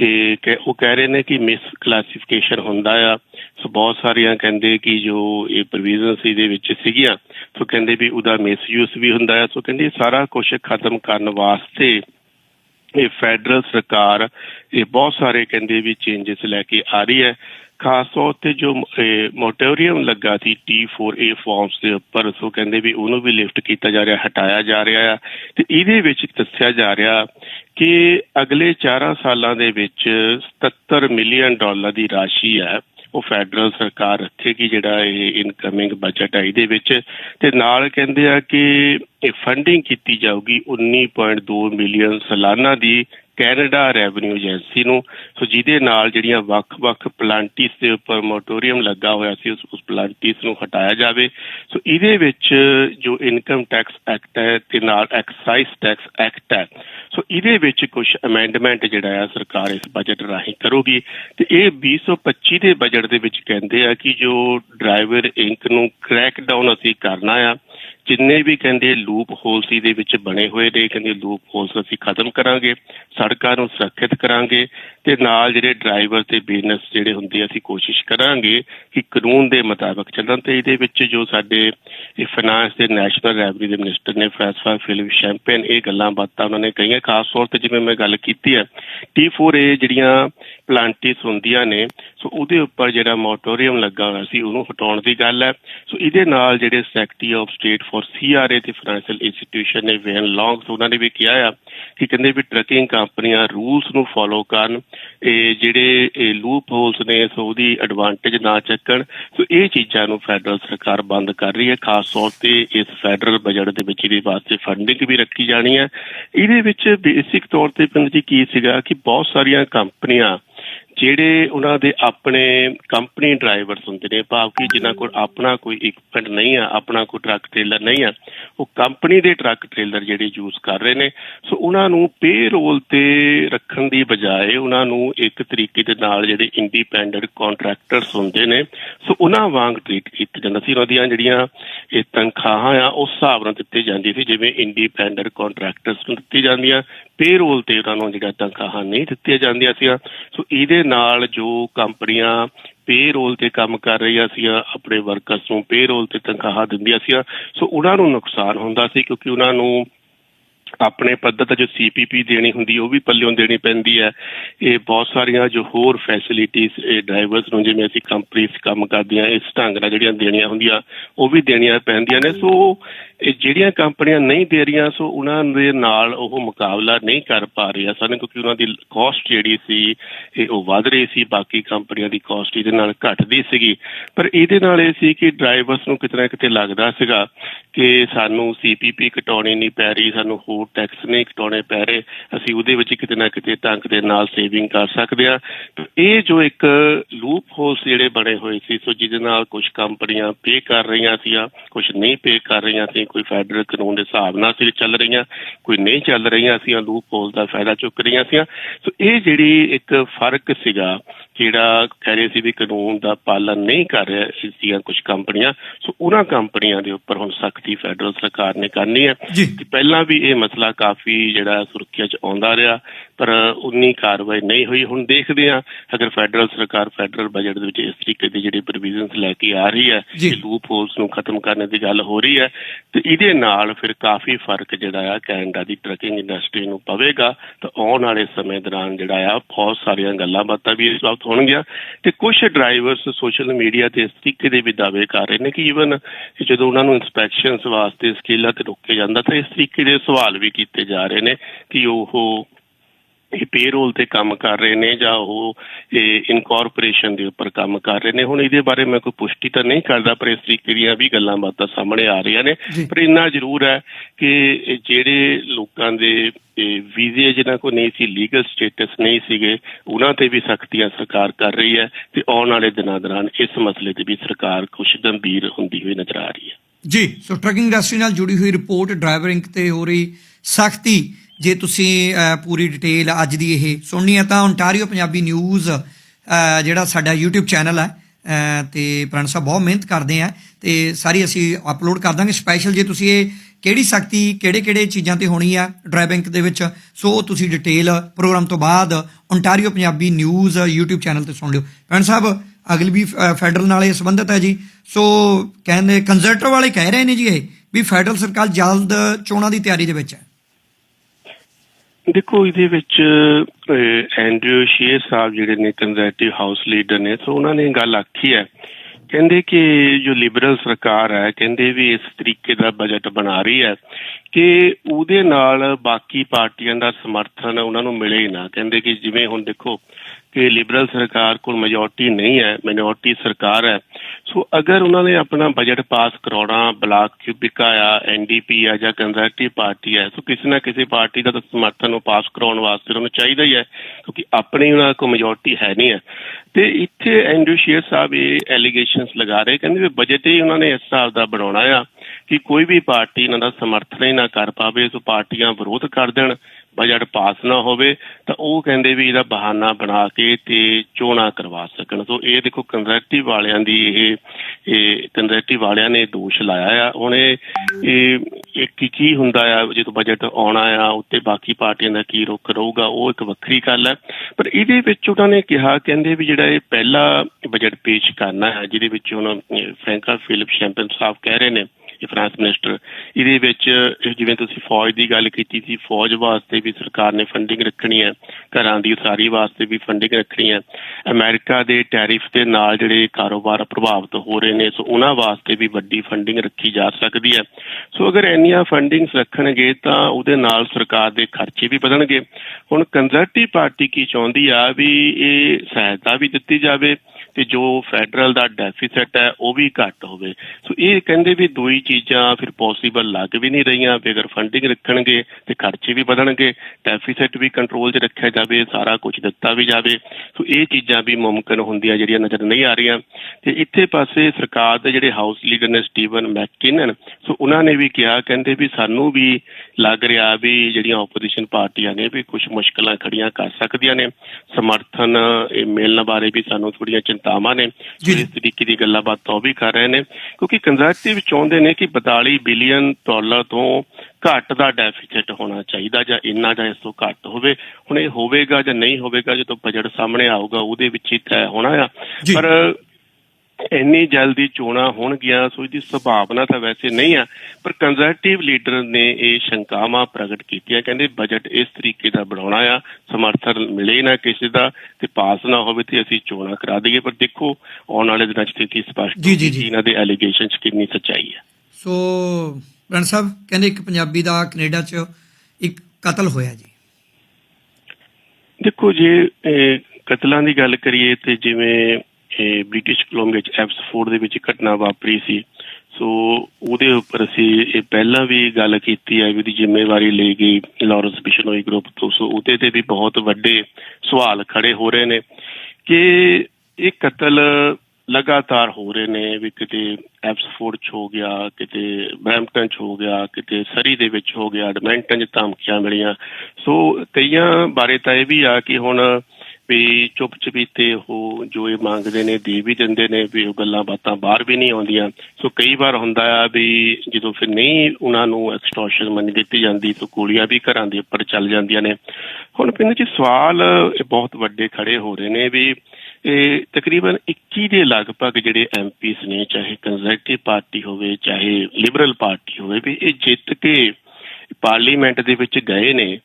ਇਹ ਕਹਿ- ਉਹ ਕਹਿ ਰਹੇ ਨੇ ਕਿ ਮਿਸ ਕਲਾਸੀਫਿਕੇਸ਼ਨ ਹੁੰਦਾ ਆ। ਸੋ ਬਹੁਤ ਸਾਰੀਆਂ ਕਹਿੰਦੇ ਕਿ ਜੋ ਇਹ ਪ੍ਰੋਵੀਜ਼ਨਸ ਇਹਦੇ ਵਿੱਚ ਸੀਗੀਆਂ, ਸੋ ਕਹਿੰਦੇ ਵੀ ਉਹਦਾ ਮਿਸਯੂਜ਼ ਵੀ ਹੁੰਦਾ ਆ। ਸੋ ਕਹਿੰਦੇ ਇਹ ਸਾਰਾ ਕੁਝ ਖਤਮ ਕਰਨ ਵਾਸਤੇ ਇਹ ਫੈਡਰਲ ਸਰਕਾਰ, ਇਹ ਬਹੁਤ ਸਾਰੇ ਕਹਿੰਦੇ ਵੀ ਚੇਂਜਸ ਲੈ ਕੇ ਆ ਰਹੀ ਹੈ। ਖਾਸ ਤੌਰ ਤੇ ਜੋ ਮੋਟੋਰੀਅਮ ਲੱਗਾ ਸੀ T4A ਫਾਰਮਸ ਦੇ ਉੱਪਰ, ਸੋ ਕਹਿੰਦੇ ਵੀ ਉਹਨੂੰ ਵੀ ਲਿਫਟ ਕੀਤਾ ਜਾ ਰਿਹਾ, ਹਟਾਇਆ ਜਾ ਰਿਹਾ ਆ। ਤੇ ਇਹਦੇ ਵਿੱਚ ਦੱਸਿਆ ਜਾ ਰਿਹਾ ਕਿ ਅਗਲੇ 4 ਸਾਲਾਂ ਦੇ ਵਿੱਚ 77 ਮਿਲੀਅਨ ਡਾਲਰ ਦੀ ਰਾਸ਼ੀ ਹੈ। ਉਹ ਫੈਡਰਲ ਸਰਕਾਰ ਰੱਖੇਗੀ ਜਿਹੜਾ ਇਹ ਇਨਕਮਿੰਗ ਬਜਟ ਹੈ ਇਹਦੇ ਵਿੱਚ। ਤੇ ਨਾਲ ਕਹਿੰਦੇ ਆ ਕਿ ਇਹ ਫੰਡਿੰਗ ਕੀਤੀ ਜਾਊਗੀ 19.2 ਮਿਲੀਅਨ ਸਾਲਾਨਾ ਦੀ ਕੈਨੇਡਾ ਰੈਵਨਿਊ ਏਜੰਸੀ ਨੂੰ। ਸੋ ਜਿਹਦੇ ਨਾਲ ਜਿਹੜੀਆਂ ਵੱਖ-ਵੱਖ ਪਲਾਂਟਿਸ ਦੇ ਉੱਪਰ ਮੋਟੋਰੀਅਮ ਲੱਗਾ ਹੋਇਆ ਸੀ, ਉਸ ਉਸ ਪਲਾਂਟਿਸ ਨੂੰ ਹਟਾਇਆ ਜਾਵੇ। ਸੋ ਇਹਦੇ ਵਿੱਚ ਜੋ ਇਨਕਮ ਟੈਕਸ ਐਕਟ ਹੈ ਤੇ ਨਾਲ ਐਕਸਾਈਜ਼ ਟੈਕਸ ਐਕਟ ਹੈ। ਸੋ ਇਹਦੇ ਵਿੱਚ ਕੁਝ ਅਮੈਂਡਮੈਂਟ ਜਿਹੜਾ ਆ, ਸਰਕਾਰ ਇਸ ਬਜਟ ਰਾਹੀਂ ਕਰੂਗੀ। ਤੇ ਇਹ 2025 ਦੇ ਬਜਟ ਦੇ ਵਿੱਚ ਕਹਿੰਦੇ ਆ ਕਿ ਜੋ ਡਰਾਈਵਰ ਇੰਕ ਨੂੰ ਕ੍ਰੈਕ ਡਾਊਨ ਅਸੀਂ ਕਰਨਾ ਆ ਜਿੰਨੇ ਵੀ ਕਹਿੰਦੇ ਲੂਪ ਹੋਲਸ ਦੇ ਵਿੱਚ ਬਣੇ ਹੋਏ ਨੇ, ਕਹਿੰਦੇ ਲੂਪ ਹੋਲਸ ਅਸੀਂ ਖਤਮ ਕਰਾਂਗੇ, ਸੜਕਾਂ ਨੂੰ ਸੁਰੱਖਿਅਤ ਕਰਾਂਗੇ ਤੇ ਨਾਲ ਜਿਹੜੇ ਡਰਾਈਵਰ ਤੇ ਬਿਜ਼ਨਸ ਜਿਹੜੇ ਹੁੰਦੇ ਅਸੀਂ ਕੋਸ਼ਿਸ਼ ਕਰਾਂਗੇ ਕਿ ਕਾਨੂੰਨ ਦੇ ਮੁਤਾਬਕ ਚੱਲਣ ਤੇ ਇਹਦੇ ਵਿੱਚ ਜੋ ਸਾਡੇ ਫਾਈਨਾਂਸ ਦੇ ਨੈਸ਼ਨਲ ਰੈਵਨਿਊ ਦੇ ਮਿਨਿਸਟਰ ਨੇ ਫੈਸਲਾ ਫਿਲਿਪ ਸ਼ੈਂਪੇਨ ਇਹ ਗੱਲਾਂ ਬਾਤਾਂ ਉਹਨਾਂ ਨੇ ਕਹੀਆਂ, ਖਾਸ ਤੌਰ ਤੇ ਜਿਵੇਂ ਮੈਂ ਗੱਲ ਕੀਤੀ ਹੈ T4A ਜਿਹੜੀਆਂ ਪਲਾਂਟਿਸ ਹੁੰਦੀਆਂ ਨੇ, ਸੋ ਉਹਦੇ ਉੱਪਰ ਜਿਹੜਾ ਮੋਟੋਰੀਅਮ ਲੱਗਾ ਹੋਇਆ ਸੀ, ਉਹਨੂੰ ਹਟਾਉਣ ਦੀ ਗੱਲ ਹੈ। ਸੋ ਇਹਦੇ ਨਾਲ ਜਿਹੜੇ secretary of state for CRA ਤੇ ਫਾਈਨੈਂਸ਼ੀਅਲ ਇੰਸਟੀਟਿਊਸ਼ਨ ਨੇ ਵੇਨ ਲੌਂਗਸ ਉਹਨਾਂ ਨੇ ਵੀ ਕਿਹਾ ਆ ਕਿ ਕਹਿੰਦੇ ਵੀ ਟਰੱਕਿੰਗ ਕੰਪਨੀਆਂ ਰੂਲਸ ਨੂੰ ਫੋਲੋ ਕਰਨ, ਇਹ ਜਿਹੜੇ, ਇਹ ਲੂਪ ਹੋਲਸ ਨੇ, ਸੋ ਉਹਦੀ ਐਡਵਾਂਟੇਜ ਨਾ ਚੱਕਣ, ਸੋ ਇਹ ਚੀਜ਼ਾਂ ਨੂੰ ਫੈਡਰਲ ਸਰਕਾਰ ਬੰਦ ਕਰ ਰਹੀ ਹੈ, ਖਾਸ ਤੌਰ ਤੇ ਇਸ ਫੈਡਰਲ ਬਜਟ ਦੇ ਵਿੱਚ ਇਹਦੇ ਵਾਸਤੇ ਫੰਡਿੰਗ ਵੀ ਰੱਖੀ ਜਾਣੀ ਹੈ। ਇਹਦੇ ਵਿੱਚ ਬੇਸਿਕ ਤੌਰ ਤੇ ਪਿੰਡ ਜੀ ਕੀ ਸੀਗਾ ਕਿ ਬਹੁਤ ਸਾਰੀਆਂ ਕੰਪਨੀਆਂ ਜਿਹੜੇ ਉਹਨਾਂ ਦੇ ਆਪਣੇ ਕੰਪਨੀ ਡਰਾਈਵਰਸ ਹੁੰਦੇ ਨੇ, ਭਾਵ ਕਿ ਜਿਨ੍ਹਾਂ ਕੋਲ ਆਪਣਾ ਕੋਈ ਇਕਵਿਪਮੈਂਟ ਨਹੀਂ ਆ, ਆਪਣਾ ਕੋਈ ਟਰੱਕ ਟ੍ਰੇਲਰ ਨਹੀਂ ਆ, ਉਹ ਕੰਪਨੀ ਦੇ ਟਰੱਕ ਟ੍ਰੇਲਰ ਜਿਹੜੇ ਯੂਜ਼ ਕਰ ਰਹੇ ਨੇ। ਸੋ ਉਹਨਾਂ ਨੂੰ ਪੇ ਰੋਲ ਤੇ ਰੱਖਣ ਦੀ ਬਜਾਏ ਉਹਨਾਂ ਨੂੰ ਇੱਕ ਤਰੀਕੇ ਦੇ ਨਾਲ ਜਿਹੜੇ ਇੰਡੀਪੈਂਡੈਂਟ ਕੰਟਰੈਕਟਰਸ ਹੁੰਦੇ ਨੇ ਸੋ ਉਹਨਾਂ ਵਾਂਗ ਟ੍ਰੀਟ ਕੀਤਾ ਜਾਂਦਾ ਸੀ। ਉਹਨਾਂ ਦੀਆਂ ਜਿਹੜੀਆਂ ਇਹ ਤਨਖਾਹਾਂ ਆ ਉਸ ਹਿਸਾਬ ਨਾਲ ਦਿੱਤੀ ਜਾਂਦੀ ਸੀ, ਜਿਵੇਂ ਇੰਡੀਪੈਂਡੈਂਟ ਕੰਟਰੈਕਟਰਸ ਨੂੰ ਦਿੱਤੀ ਜਾਂਦੀਆਂ ਪੇਰੋਲ ਤੇ ਉਹਨਾਂ ਨੂੰ ਜਿਹੜਾ ਤਨਖਾਹਾਂ ਨਹੀਂ ਦਿੱਤੀਆਂ ਜਾਂਦੀਆਂ ਸੀ ਸੋ ਇਹਦੇ ਨਾਲ ਜੋ ਕੰਪਨੀਆਂ ਪੇਰੋਲ ਤੇ ਕੰਮ ਕਰ ਰਹੀਆਂ ਸੀ ਆਪਣੇ ਵਰਕਰਸ ਨੂੰ ਪੇਰੋਲ ਤੇ ਤਨਖਾਹਾਂ ਦਿੰਦੀਆਂ ਸੀ ਸੋ ਉਹਨਾਂ ਨੂੰ ਨੁਕਸਾਨ ਹੁੰਦਾ ਸੀ ਕਿਉਂਕਿ ਉਹਨਾਂ ਨੂੰ ਆਪਣੇ ਪੱਧਰ ਤੇ ਜੋ ਸੀਪੀਪੀ ਦੇਣੀ ਹੁੰਦੀ, ਉਹ ਵੀ ਪੱਲਿਓਂ ਦੇਣੀ ਪੈਂਦੀ ਹੈ। ਇਹ ਬਹੁਤ ਸਾਰੀਆਂ ਜੋ ਹੋਰ ਫੈਸਿਲਿਟੀਆਂ ਇਹ ਡਰਾਈਵਰਸ ਨੂੰ ਜਿਵੇਂ ਅਸੀਂ ਕੰਪਨੀ ਕੰਮ ਕਰਦੇ ਇਸ ਢੰਗ ਨਾਲ ਜਿਹੜੀਆਂ ਦੇਣੀਆਂ ਹੁੰਦੀਆਂ, ਉਹ ਵੀ ਦੇਣੀਆਂ ਪੈਂਦੀਆਂ ਨੇ। ਸੋ, ਇਹ ਜਿਹੜੀਆਂ ਕੰਪਨੀਆਂ ਨਹੀਂ ਦੇ ਰਹੀਆਂ, ਸੋ ਉਹਨਾਂ ਦੇ ਨਾਲ ਉਹ ਮੁਕਾਬਲਾ ਨਹੀਂ ਕਰ ਪਾ ਰਹੀਆਂ ਸਨ, ਕਿਉਂਕਿ ਉਹਨਾਂ ਦੀ ਕਾਸਟ ਜਿਹੜੀ ਸੀ, ਇਹ ਉਹ ਵਧ ਰਹੀ ਸੀ, ਬਾਕੀ ਕੰਪਨੀਆਂ ਦੀ ਕਾਸਟ ਇਹਦੇ ਨਾਲ ਘਟਦੀ ਸੀਗੀ। ਪਰ ਇਹਦੇ ਨਾਲ ਇਹ ਸੀ ਕਿ ਡਰਾਈਵਰਸ ਨੂੰ ਕਿਤੇ ਨਾ ਕਿਤੇ ਲੱਗਦਾ ਸੀਗਾ ਕਿ ਸਾਨੂੰ ਸੀਪੀਪੀ ਘਟਾਉਣੀ ਨਹੀਂ ਪੈ ਰਹੀ, ਸਾਨੂੰ ਹੋਰ ਟੈਕਸ ਨਹੀਂ ਘਟਾਉਣੇ ਪੈ ਰਹੇ ਅਸੀਂ ਉਹਦੇ ਵਿੱਚ ਕਿਤੇ ਨਾ ਕਿਤੇ ਢੰਗ ਦੇ ਨਾਲ ਸੇਵਿੰਗ ਕਰ ਸਕਦੇ ਆ ਇਹ ਜੋ ਇੱਕ ਲੂਪ ਹੋਲਸ ਜਿਹੜੇ ਬਣੇ ਹੋਏ ਸੀ ਸੋ ਜਿਹਦੇ ਨਾਲ ਕੁਝ ਕੰਪਨੀਆਂ ਪੇ ਕਰ ਰਹੀਆਂ ਸੀ ਕੁਝ ਨਹੀਂ ਪੇ ਕਰ ਰਹੀਆਂ ਸੀ ਕੋਈ ਫੈਡਰਲ ਕਾਨੂੰਨ ਦੇ ਹਿਸਾਬ ਨਾਲ ਸੀ ਚੱਲ ਰਹੀਆਂ ਕੋਈ ਨਹੀਂ ਚੱਲ ਰਹੀਆਂ ਸੀ ਲੂਪ ਹੋਲਸ ਦਾ ਫਾਇਦਾ ਚੁੱਕ ਰਹੀਆਂ ਸੀ ਸੋ ਇਹ ਜਿਹੜੀ ਇੱਕ ਫ਼ਰਕ ਸੀਗਾ ਜਿਹੜਾ ਕਹਿ ਰਹੇ ਸੀ ਵੀ ਕਾਨੂੰਨ ਦਾ ਪਾਲਣ ਨਹੀਂ ਕਰ ਰਿਹਾ ਇਸ ਦੀਆਂ ਕੁਝ ਕੰਪਨੀਆਂ ਸੋ ਉਹਨਾਂ ਕੰਪਨੀਆਂ ਦੇ ਉੱਪਰ ਹੁਣ ਸਖਤੀ ਫੈਡਰਲ ਸਰਕਾਰ ਨੇ ਕਰਨੀ ਹੈ ਕਿ ਪਹਿਲਾਂ ਵੀ ਇਹ ਮਸਲਾ ਕਾਫੀ ਜਿਹੜਾ ਸੁਰੱਖਿਆ 'ਚ ਆਉਂਦਾ ਰਿਹਾ ਪਰ ਉਨੀ ਕਾਰਵਾਈ ਨਹੀਂ ਹੋਈ। ਹੁਣ ਦੇਖਦੇ ਆ ਅਗਰ ਫੈਡਰਲ ਸਰਕਾਰ ਫੈਡਰਲ ਬਜਟ ਦੇ ਵਿੱਚ ਇਸ ਤਰੀਕੇ ਦੀ ਜਿਹੜੀ ਪ੍ਰੋਵੀਜ਼ਨਸ ਲੈ ਕੇ ਆ ਰਹੀ ਹੈ। ਕਿ ਲੂਪ ਹੋਲਸ ਨੂੰ ਖਤਮ ਕਰਨ ਦੀ ਗੱਲ ਹੋ ਰਹੀ ਹੈ ਤੇ ਇਹਦੇ ਨਾਲ ਫਿਰ ਕਾਫੀ ਫ਼ਰਕ ਜਿਹੜਾ ਆ ਕੈਨੇਡਾ ਦੀ ਟਰੱਕਿੰਗ ਇੰਡਸਟਰੀ ਨੂੰ ਪਵੇਗਾ। ਤਾਂ ਆਉਣ ਵਾਲੇ ਸਮੇਂ ਦੌਰਾਨ ਜਿਹੜਾ ਆ ਬਹੁਤ ਸਾਰੀਆਂ ਗੱਲਾਂ ਬਾਤਾਂ ਵੀ ਇਸ ਵਕਤ ਹੋਣਗੀਆਂ। ਤੇ ਕੁਝ ਡਰਾਈਵਰਸ ਸੋਸ਼ਲ ਮੀਡੀਆ ਤੇ ਇਸ ਤਰੀਕੇ ਦੇ ਵੀ ਦਾਅਵੇ ਕਰ ਰਹੇ ਨੇ ਕਿ ਈਵਨ ਜਦੋਂ ਉਹਨਾਂ ਨੂੰ ਇਨਸਪੈਕਸ਼ਨਸ ਵਾਸਤੇ ਸਕੇਲਾਂ ਤੇ ਰੋਕਿਆ ਜਾਂਦਾ ਤਾਂ ਇਸ ਤਰੀਕੇ ਦੇ ਸਵਾਲ ਵੀ ਕੀਤੇ ਜਾ ਰਹੇ ਨੇ ਕਿ ਉਹ ਇਹ ਪੇਰੋਲ ਤੇ ਕੰਮ ਕਰ ਰਹੇ ਨੇ ਜਾਂ ਉਹ ਇਹ ਇਨਕੋਰਪੋਰੇਸ਼ਨ ਦੇ ਉੱਪਰ ਕੰਮ ਕਰ ਰਹੇ ਨੇ। ਹੁਣ ਇਹਦੇ ਬਾਰੇ ਮੈਂ ਕੋਈ ਪੁਸ਼ਟੀ ਤਾਂ ਨਹੀਂ ਕਰਦਾ ਪਰ ਇਸ ਤਰੀਕੇ ਦੀਆਂ ਵੀ ਗੱਲਾਂ ਬਾਤਾਂ ਸਾਹਮਣੇ ਆ ਰਹੀਆਂ ਨੇ। ਪਰ ਇੰਨਾ ਜ਼ਰੂਰ ਹੈ ਕਿ ਜਿਹੜੇ ਲੋਕਾਂ ਦੇ ਵੀਜ਼ੇ ਜਿਨ੍ਹਾਂ ਕੋਲ ਨਹੀਂ ਸੀ ਲੀਗਲ ਸਟੇਟਸ ਨਹੀਂ ਸੀਗੇ ਉਹਨਾਂ ਤੇ ਵੀ ਸਖਤੀਆਂ ਸਰਕਾਰ ਕਰ ਰਹੀ ਹੈ ਤੇ ਆਉਣ ਵਾਲੇ ਦਿਨਾਂ ਦੌਰਾਨ ਇਸ ਮਸਲੇ ਤੇ ਵੀ ਸਰਕਾਰ ਕੁਝ ਗੰਭੀਰ ਹੁੰਦੀ ਹੋਈ ਨਜ਼ਰ ਆ ਰਹੀ ਹੈ। ਜੀ ਸੋ ਟਰੱਕਿੰਗ ਇੰਡਸਟਰੀ ਨਾਲ ਜੁੜੀ ਹੋਈ ਰਿਪੋਰਟ ਡਰਾਈਵਰ ਇੰਕ ਤੇ ਹੋ ਰਹੀ ਸਖਤੀ, ਜੇ ਤੁਸੀਂ ਪੂਰੀ ਡਿਟੇਲ ਅੱਜ ਦੀ ਇਹ ਸੁਣਨੀ ਹੈ, ਤਾਂ ਓਨਟਾਰੀਓ ਪੰਜਾਬੀ ਨਿਊਜ਼ ਜਿਹੜਾ ਸਾਡਾ YouTube ਚੈਨਲ ਹੈ ਤੇ ਪ੍ਰਾਣ ਸਾਹਿਬ ਬਹੁਤ ਮਿਹਨਤ ਕਰਦੇ ਆ, ਤੇ ਸਾਰੀ ਅਸੀਂ ਅਪਲੋਡ ਕਰ ਦਾਂਗੇ ਸਪੈਸ਼ਲ ਜੇ ਤੁਸੀਂ ਇਹ ਕਿਹੜੀ ਸਖਤੀ, ਕਿਹੜੇ-ਕਿਹੜੇ ਚੀਜ਼ਾਂ ਤੇ ਹੋਣੀ ਆ ਡਰਾਈਵਿੰਗ ਦੇ ਵਿੱਚ, ਸੋ ਤੁਸੀਂ ਡਿਟੇਲ ਪ੍ਰੋਗਰਾਮ ਤੋਂ ਬਾਅਦ Ontario Punjabi news YouTube channel ਤੇ ਸੁਣ ਲਿਓ। ਪ੍ਰਾਣ ਸਾਹਿਬ ਅਗਲੀ ਵੀ ਫੈਡਰਲ ਨਾਲ ਇਹ ਸੰਬੰਧਿਤ ਹੈ ਜੀ। ਸੋ ਕਹਿੰਦੇ ਕੰਜ਼ਰਟਰ ਵਾਲੇ ਕਹਿ ਰਹੇ ਨੇ ਜੀ ਇਹ, ਵੀ ਫੈਡਰਲ ਸਰਕਾਰ ਜਲਦ ਚੋਣਾਂ ਦੀ ਤਿਆਰੀ ਦੇ ਵਿੱਚ ਹੈ। ਦੇਖੋ, ਇਹਦੇ ਵਿੱਚ ਐਂਡਰਿਊ ਸ਼ੇਰ ਸਾਹਿਬ ਜਿਹੜੇ ਨੇ ਕੰਜ਼ਰਵੇਟਿਵ ਹਾਊਸ ਲੀਡਰ ਨੇ, ਸੋ ਉਹਨਾਂ ਨੇ ਗੱਲ ਆਖੀ ਹੈ। ਕਹਿੰਦੇ ਕਿ ਜੋ ਲਿਬਰਲ ਸਰਕਾਰ ਹੈ, ਕਹਿੰਦੇ ਵੀ ਇਸ ਤਰੀਕੇ ਦਾ ਬਜਟ ਬਣਾ ਰਹੀ ਹੈ ਕਿ ਉਹਦੇ ਨਾਲ ਬਾਕੀ ਪਾਰਟੀਆਂ ਦਾ ਸਮਰਥਨ ਉਹਨਾਂ ਨੂੰ ਮਿਲੇ ਨਾ। ਕਹਿੰਦੇ ਕਿ ਜਿਵੇਂ ਹੁਣ ਦੇਖੋ ਕਿ ਲਿਬਰਲ ਸਰਕਾਰ ਕੋਲ ਮੈਜੋਰਟੀ ਨਹੀਂ ਹੈ ਮਿਨੋਰਟੀ ਸਰਕਾਰ ਹੈ। ਸੋ ਅਗਰ ਉਹਨਾਂ ਨੇ ਆਪਣਾ ਬਜਟ ਪਾਸ ਕਰਾਉਣਾ, ਬਲਾਕ ਕਿਊਬਿਕਾ ਆ ਐਨਡੀਪੀ ਆ ਜਾਂ ਕੰਜ਼ਰਵੇਟਿਵ ਪਾਰਟੀ ਹੈ ਸੋ ਕਿਸੇ ਨਾ ਕਿਸੇ ਪਾਰਟੀ ਦਾ ਤਾਂ ਸਮਰਥਨ ਨੂੰ ਪਾਸ ਕਰਾਉਣ ਵਾਸਤੇ ਉਹਨਾਂ ਚਾਹੀਦਾ ਹੀ ਹੈ, ਕਿਉਂਕਿ ਆਪਣੀ ਉਹਨਾਂ ਕੋਲ ਮੈਜੋਰਟੀ ਹੈ ਨਹੀਂ ਹੈ। ਤੇ ਇੱਥੇ ਐਂਡਰੂ ਸ਼ੇਰ ਸਾਹਿਬ ਇਹ ਐਲੀਗੇਸ਼ਨਸ ਲਗਾ ਰਹੇ, ਕਹਿੰਦੇ ਵੀ ਬਜਟ ਹੀ ਉਹਨਾਂ ਨੇ ਇਸ ਹਿਸਾਬ ਦਾ ਬਣਾਉਣਾ ਆ ਕਿ ਕੋਈ ਵੀ ਪਾਰਟੀ ਇਹਨਾਂ ਦਾ ਸਮਰਥਨ ਹੀ ਨਾ ਕਰ ਪਾਵੇ, ਸੋ ਪਾਰਟੀਆਂ ਵਿਰੋਧ ਕਰ ਦੇਣ। ਬਜਟ ਪਾਸ ਨਾ ਹੋਵੇ ਤਾਂ ਉਹ ਕਹਿੰਦੇ ਵੀ ਇਹਦਾ ਬਹਾਨਾ ਬਣਾ ਕੇ ਤੇ ਚੋਣਾਂ ਕਰਵਾ ਸਕਣ। ਸੋ ਇਹ ਦੇਖੋ ਕੰਜ਼ਰਵੇਟਿਵ ਵਾਲਿਆਂ ਦੀ ਇਹ ਇਹ ਕੰਜ਼ਰਵੇਟਿਵ ਵਾਲਿਆਂ ਨੇ ਦੋਸ਼ ਲਾਇਆ ਆ। ਹੁਣ ਇਹ ਇਹ ਕੀ ਹੁੰਦਾ ਆ ਜਦੋਂ ਬਜਟ ਆਉਣਾ ਆ ਉੱਤੇ ਬਾਕੀ ਪਾਰਟੀਆਂ ਦਾ ਕੀ ਰੁਖ ਰਹੂਗਾ ਉਹ ਇੱਕ ਵੱਖਰੀ ਗੱਲ ਹੈ ਪਰ ਇਹਦੇ ਵਿੱਚ ਉਹਨਾਂ ਨੇ ਕਿਹਾ ਕਹਿੰਦੇ ਵੀ ਜਿਹੜਾ ਇਹ ਪਹਿਲਾ ਬਜਟ ਪੇਸ਼ ਕਰਨਾ ਹੈ ਜਿਹਦੇ ਵਿੱਚ ਹੁਣ ਅਹ, ਫਿਲਿਪ ਸ਼ੈਂਪਨ ਸਾਹਿਬ ਕਹਿ ਰਹੇ ਨੇ ਇਹ ਮਿਨਿਸਟਰ ਇਹਦੇ ਵਿੱਚ ਜਿਵੇਂ ਤੁਸੀਂ ਫੌਜ ਦੀ ਗੱਲ ਕੀਤੀ ਸੀ, ਫੌਜ ਵਾਸਤੇ ਵੀ ਸਰਕਾਰ ਨੇ ਫੰਡਿੰਗ ਰੱਖਣੀ ਹੈ, ਘਰਾਂ ਦੀ ਉਸਾਰੀ ਵਾਸਤੇ ਵੀ ਫੰਡਿੰਗ ਰੱਖਣੀ ਹੈ, ਅਮਰੀਕਾ ਦੇ ਟੈਰਿਫ ਦੇ ਨਾਲ ਜਿਹੜੇ ਕਾਰੋਬਾਰ ਪ੍ਰਭਾਵਿਤ ਹੋ ਰਹੇ ਨੇ, ਸੋ ਉਹਨਾਂ ਵਾਸਤੇ ਵੀ ਵੱਡੀ ਫੰਡਿੰਗ ਰੱਖੀ ਜਾ ਸਕਦੀ ਹੈ। ਸੋ ਅਗਰ ਇੰਨੀਆਂ ਫੰਡਿੰਗਸ ਰੱਖਣਗੇ ਤਾਂ ਉਹਦੇ ਨਾਲ ਸਰਕਾਰ ਦੇ ਖਰਚੇ ਵੀ ਵਧਣਗੇ। ਹੁਣ ਕੰਜ਼ਰਵੇਟਿਵ ਪਾਰਟੀ ਕੀ ਚਾਹੁੰਦੀ ਆ ਵੀ ਇਹ ਸਹਾਇਤਾ ਵੀ ਦਿੱਤੀ ਜਾਵੇ ਤੇ ਜੋ ਫੈਡਰਲ ਦਾ ਡੈਫਿਸਿਟ ਹੈ, ਉਹ ਵੀ ਘੱਟ ਹੋਵੇ। ਸੋ ਇਹ ਕਹਿੰਦੇ ਵੀ ਦੋਈ ਚੀਜ਼ਾਂ ਫਿਰ ਪੋਸੀਬਲ ਲੱਗ ਵੀ ਨਹੀਂ ਰਹੀਆਂ। ਵੀ ਫੰਡਿੰਗ ਰੱਖਣਗੇ ਤੇ ਖਰਚੇ ਵੀ ਵਧਣਗੇ ਡੈਫਿਸਿਟ ਵੀ ਕੰਟਰੋਲ 'ਚ ਰੱਖਿਆ ਜਾਵੇ, ਸਾਰਾ ਕੁਝ ਦਿੱਤਾ ਵੀ ਜਾਵੇ। ਸੋ ਇਹ ਚੀਜ਼ਾਂ ਵੀ ਮੁਮਕਨ ਹੁੰਦੀਆਂ ਜਿਹੜੀਆਂ ਨਜ਼ਰ ਨਹੀਂ ਆ ਰਹੀਆਂ। ਤੇ ਇੱਥੇ ਪਾਸੇ ਸਰਕਾਰ ਦੇ ਜਿਹੜੇ ਹਾਊਸ ਲੀਡਰ ਨੇ ਸਟੀਵਨ ਮੈਕਕਿਨਨ ਸੋ ਉਹਨਾਂ ਨੇ ਵੀ ਕਿਹਾ, ਕਹਿੰਦੇ ਵੀ ਸਾਨੂੰ ਵੀ ਲੱਗ ਰਿਹਾ ਵੀ ਜਿਹੜੀਆਂ ਆਪੋਜੀਸ਼ਨ ਪਾਰਟੀਆਂ ਨੇ ਵੀ ਕੁਝ ਮੁਸ਼ਕਲਾਂ ਖੜੀਆਂ ਕਰ ਸਕਦੀਆਂ ਨੇ। ਸਮਰਥਨ, ਇਹ ਮਿਲਣ ਬਾਰੇ ਵੀ ਸਾਨੂੰ ਥੋੜੀਆਂ ਚਿੰਤਾਵਾਂ ਨੇ। ਇਸ ਤਰੀਕੇ ਦੀ ਗੱਲਾਂ ਬਾਤਾਂ ਉਹ ਵੀ ਕਰ ਰਹੇ ਨੇ ਕਿਉਂਕਿ ਕੰਜ਼ਰਵੇਟਿਵ ਚਾਹੁੰਦੇ ਨੇ ਕਿ 42 ਬਿਲੀਅਨ ਡਾਲਰ ਤੋਂ ਘੱਟ ਦਾ ਡੈਫਿਸਿਟ ਹੋਣਾ ਚਾਹੀਦਾ ਜਾਂ ਇੰਨਾ ਜਾਂ ਇਸ ਤੋਂ ਘੱਟ ਹੋਵੇ ਹੁਣ ਇਹ ਹੋਵੇਗਾ ਜਾਂ ਨਹੀਂ ਹੋਵੇਗਾ ਜਦੋਂ ਬਜਟ ਸਾਹਮਣੇ ਆਊਗਾ ਉਹਦੇ ਵਿੱਚ ਹੀ ਤੈਅ ਹੋਣਾ ਆ। ਪਰ ਇੰਨੀ ਜਲਦੀ ਚੋਣਾਂ ਹੋਣਗੀਆਂ ਸੋ ਇਹਦੀ ਸੰਭਾਵਨਾ ਤਾਂ ਵੈਸੇ ਨਹੀਂ ਆ ਪਰ ਕੰਜ਼ਰਵੇਟਿਵ ਲੀਡਰ ਨੇ ਇਹ ਸ਼ੰਕਾਵਾਂ ਪ੍ਰਗਟ ਕੀਤੀਆਂ। ਕਹਿੰਦੇ ਬਜਟ ਇਸ ਤਰੀਕੇ ਦਾ ਬਣਾਉਣਾ ਆ ਸਮਰਥਨ ਮਿਲੇ ਨਾ ਕਿਸੇ ਦਾ ਤੇ ਪਾਸ ਨਾ ਹੋਵੇ ਤੇ ਅਸੀਂ ਚੋਣਾਂ ਕਰਾ ਦਈਏ। ਪਰ ਦੇਖੋ ਆਉਣ ਵਾਲੇ ਦਿਨਾਂ 'ਚ ਸਥਿਤੀ ਸਪਸ਼ਟ ਜੀ, ਜੀ, ਹੋਊਗੀ। ਜੀ। ਕਿ ਇਹਨਾਂ ਦੇ ਐਲੀਗੇਸ਼ਨ 'ਚ ਕਿੰਨੀ ਸੱਚਾਈ ਹੈ ਸੋ ਰਣ ਸਾਹਿਬ ਕਹਿੰਦੇ ਇੱਕ ਪੰਜਾਬੀ ਦਾ ਕੈਨੇਡਾ 'ਚ ਇੱਕ ਕਤਲ ਹੋਇਆ ਜੀ। ਦੇਖੋ ਜੇ ਇਹ, ਕਤਲਾਂ ਦੀ ਗੱਲ ਕਰੀਏ ਤੇ ਜਿਵੇਂ ਬ੍ਰਿਟਿਸ਼ ਕੋਲੰਬੀਆ ਚ ਐਬਸਫੋਰਡ ਦੇ ਵਿੱਚ ਘਟਨਾ ਵਾਪਰੀ ਸੀ। ਸੋ ਉਹਦੇ ਉੱਪਰ ਅਸੀਂ ਇਹ ਪਹਿਲਾਂ ਵੀ ਗੱਲ ਕੀਤੀ ਹੈ ਉਹਦੀ ਜ਼ਿੰਮੇਵਾਰੀ ਲਈ ਗਈ ਲਾਰੈਂਸ ਬਿਸ਼ਨੋਈ ਗਰੁੱਪ ਤੋਂ। ਸੋ ਉਹਦੇ ਤੇ ਵੀ ਬਹੁਤ ਵੱਡੇ ਸਵਾਲ ਖੜੇ ਹੋ ਰਹੇ ਨੇ ਕਿ ਇਹ ਕਤਲ ਲਗਾਤਾਰ ਹੋ ਰਹੇ ਨੇ ਵੀ ਕਿਤੇ ਐਬਸਫੋਰਡ ਚ ਹੋ ਗਿਆ, ਕਿਤੇ ਬ੍ਰੈਂਪਟਨ ਚ ਹੋ ਗਿਆ, ਕਿਤੇ ਸਰੀ ਦੇ ਵਿੱਚ ਹੋ ਗਿਆ ਐਡਮਿੰਟਨ ਚ ਧਮਕੀਆਂ ਮਿਲੀਆਂ। ਸੋ ਕਈਆਂ ਬਾਰੇ ਤਾਂ ਇਹ ਵੀ ਆ ਕਿ ਹੁਣ ਵੀ ਚੁੱਪ ਚਪੀਤੇ ਉਹ ਜੋ ਇਹ ਮੰਗਦੇ ਨੇ, ਦੇ ਵੀ ਦਿੰਦੇ ਨੇ, ਵੀ ਉਹ ਗੱਲਾਂ ਬਾਤਾਂ ਬਾਹਰ ਵੀ ਨਹੀਂ ਆਉਂਦੀਆਂ। ਸੋ ਕਈ ਵਾਰ ਹੁੰਦਾ ਆ ਵੀ ਜਦੋਂ ਫਿਰ ਨਹੀਂ ਉਹਨਾਂ ਨੂੰ ਐਕਸਟੋਰਸ਼ਨ ਮੰਨ ਦਿੱਤੀ ਜਾਂਦੀ, ਤਾਂ ਗੋਲੀਆਂ ਵੀ ਘਰਾਂ ਦੇ ਉੱਪਰ ਚੱਲ ਜਾਂਦੀਆਂ ਨੇ। ਹੁਣ ਪਿੰਡ 'ਚ ਸਵਾਲ ਇਹ ਬਹੁਤ ਵੱਡੇ ਖੜੇ ਹੋ ਰਹੇ ਨੇ ਵੀ ਇਹ ਤਕਰੀਬਨ 21 ਦੇ ਲਗਭਗ ਜਿਹੜੇ ਐਮਪੀਸ ਨੇ, ਚਾਹੇ ਕੰਜ਼ਰਵੇਟਿਵ ਪਾਰਟੀ ਹੋਵੇ, ਚਾਹੇ ਲਿਬਰਲ ਪਾਰਟੀ ਹੋਵੇ, ਵੀ ਇਹ ਜਿੱਤ ਕੇ ਪਾਰਲੀਮੈਂਟ ਦੇ ਵਿੱਚ ਗਏ ਨੇ।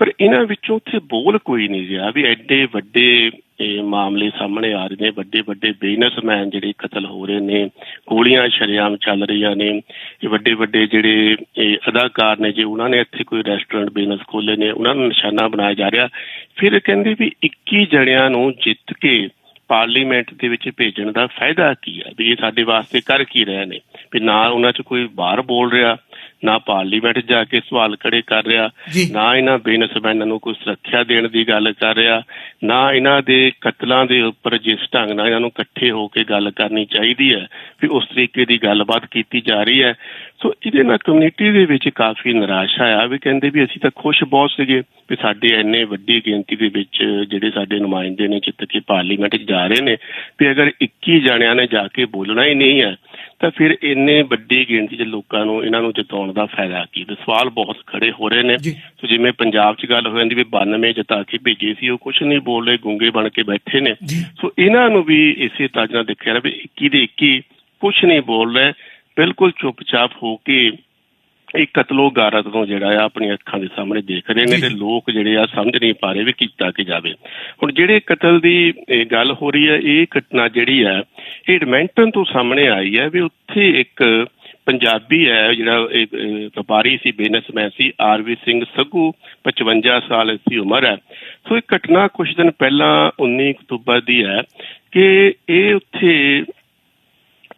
ਪਰ ਇਹਨਾਂ ਵਿੱਚੋਂ ਉੱਥੇ ਬੋਲ ਕੋਈ ਨਹੀਂ ਰਿਹਾ ਵੀ ਐਡੇ ਵੱਡੇ, ਇਹ ਮਾਮਲੇ ਸਾਹਮਣੇ ਆ ਰਹੇ ਨੇ, ਵੱਡੇ ਵੱਡੇ ਬਿਜ਼ਨਸਮੈਨ ਜਿਹੜੇ ਕਤਲ ਹੋ ਰਹੇ ਨੇ, ਗੋਲੀਆਂ ਸ਼ਰੇਆਮ ਚੱਲ ਰਹੀਆਂ ਨੇ, ਇਹ ਵੱਡੇ ਵੱਡੇ ਜਿਹੜੇ, ਇਹ ਅਦਾਕਾਰ ਨੇ ਜੇ ਉਹਨਾਂ ਨੇ ਇੱਥੇ ਕੋਈ ਰੈਸਟੋਰੈਂਟ ਬਿਜ਼ਨਸ ਖੋਲੇ ਨੇ, ਉਹਨਾਂ ਨੂੰ ਨਿਸ਼ਾਨਾ ਬਣਾਇਆ ਜਾ ਰਿਹਾ। ਫਿਰ ਕਹਿੰਦੇ ਵੀ 21 ਜਣਿਆਂ ਨੂੰ ਜਿੱਤ ਕੇ ਪਾਰਲੀਮੈਂਟ ਦੇ ਵਿੱਚ ਭੇਜਣ ਦਾ ਫਾਇਦਾ ਕੀ ਹੈ ਵੀ ਇਹ ਸਾਡੇ ਵਾਸਤੇ ਕਰ ਕੀ ਰਹੇ ਨੇ? ਵੀ ਨਾ ਉਹਨਾਂ 'ਚ ਕੋਈ ਬਾਹਰ ਬੋਲ ਰਿਹਾ ਨਾ ਪਾਰਲੀਮੈਂਟ ਜਾ ਕੇ ਸਵਾਲ ਖੜੇ ਕਰ ਰਿਹਾ। ਨਾ ਇਹਨਾਂ ਬਿਜ਼ਨਸਮੈਨਾਂ ਨੂੰ ਕੋਈ ਸੁਰੱਖਿਆ ਦੇਣ ਦੀ ਗੱਲ ਕਰ ਰਿਹਾ ਨਾ ਇਹਨਾਂ ਦੇ ਕਤਲਾਂ ਦੇ ਉੱਪਰ ਜਿਸ ਢੰਗ ਨਾਲ ਇਹਨਾਂ ਨੂੰ ਇਕੱਠੇ ਹੋ ਕੇ ਗੱਲ ਕਰਨੀ ਚਾਹੀਦੀ ਹੈ ਵੀ ਉਸ ਤਰੀਕੇ ਦੀ ਗੱਲਬਾਤ ਕੀਤੀ ਜਾ ਰਹੀ ਹੈ ਸੋ ਇਹਦੇ ਨਾਲ ਕਮਿਊਨਿਟੀ ਦੇ ਵਿੱਚ ਕਾਫੀ ਨਿਰਾਸ਼ਾ ਆ ਵੀ ਕਹਿੰਦੇ ਵੀ ਅਸੀਂ ਤਾਂ ਖੁਸ਼ ਬਹੁਤ ਸੀਗੇ ਵੀ ਸਾਡੇ ਇੰਨੇ ਵੱਡੀ ਗਿਣਤੀ ਦੇ ਵਿੱਚ ਜਿਹੜੇ ਸਾਡੇ ਨੁਮਾਇੰਦੇ ਨੇ ਜਿੱਤ ਕੇ ਪਾਰਲੀਮੈਂਟ 'ਚ ਜਾ ਰਹੇ ਨੇ ਵੀ ਅਗਰ 21 ਜਣਿਆਂ ਨੇ ਜਾ ਕੇ ਬੋਲਣਾ ਹੀ ਨਹੀਂ ਹੈ ਤਾਂ ਫਿਰ ਇੰਨੇ ਵੱਡੀ ਗਿਣਤੀ 'ਚ ਲੋਕਾਂ ਨੂੰ ਇਹਨਾਂ ਨੂੰ ਜਿਤਾਉਣ ਦਾ ਫਾਇਦਾ ਕੀ? ਤੇ ਸਵਾਲ ਬਹੁਤ ਖੜੇ ਹੋ ਰਹੇ ਨੇ। ਸੋ ਜਿਵੇਂ ਪੰਜਾਬ 'ਚ ਗੱਲ ਹੋ ਜਾਂਦੀ ਵੀ 92 ਜਿਤਾ ਕੇ ਭੇਜੇ ਸੀ ਉਹ ਕੁਝ ਨਹੀਂ ਬੋਲ ਰਹੇ ਗੁੰਗੇ ਬਣ ਕੇ ਬੈਠੇ ਨੇ। ਸੋ ਇਹਨਾਂ ਨੂੰ ਵੀ ਇਸੇ ਤਰ੍ਹਾਂ ਦੇਖਿਆ ਰਿਹਾ ਵੀ 21 ਦੇ 21 ਕੁਝ ਨਹੀਂ ਬੋਲ ਰਹੇ ਬਿਲਕੁਲ ਚੁੱਪਚਾਪ ਹੋ ਕੇ ਇਹ ਕਤਲੋ ਗਾਰਤ ਨੂੰ ਜਿਹੜਾ ਆ ਆਪਣੀ ਅੱਖਾਂ ਦੇ ਸਾਹਮਣੇ ਦੇਖ ਰਹੇ ਨੇ ਤੇ। ਲੋਕ ਜਿਹੜੇ ਆ ਸਮਝ ਨਹੀਂ ਪਾ ਰਹੇ ਵੀ ਕੀਤਾ ਕਿ ਜਾਵੇ ਹੁਣ ਜਿਹੜੇ ਕਤਲ ਦੀ ਗੱਲ ਹੋ ਰਹੀ ਹੈ ਇਹ ਘਟਨਾ ਜਿਹੜੀ ਹੈ ਇਹ ਐਡਮਿੰਟਨ ਤੋਂ ਸਾਹਮਣੇ ਆਈ ਹੈ ਵੀ ਉੱਥੇ ਇੱਕ ਪੰਜਾਬੀ ਹੈ ਜਿਹੜਾ ਇਹ, ਵਪਾਰੀ ਸੀ ਬਿਜ਼ਨਸਮੈਨ ਸੀ ਆਰਵੀ ਸਿੰਘ ਸੱਗੂ 55 ਸਾਲ ਦੀ ਉਮਰ ਹੈ ਸੋ ਇਹ ਘਟਨਾ ਕੁਝ ਦਿਨ ਪਹਿਲਾਂ 19 ਅਕਤੂਬਰ ਦੀ ਹੈ ਕਿ ਇਹ ਉੱਥੇ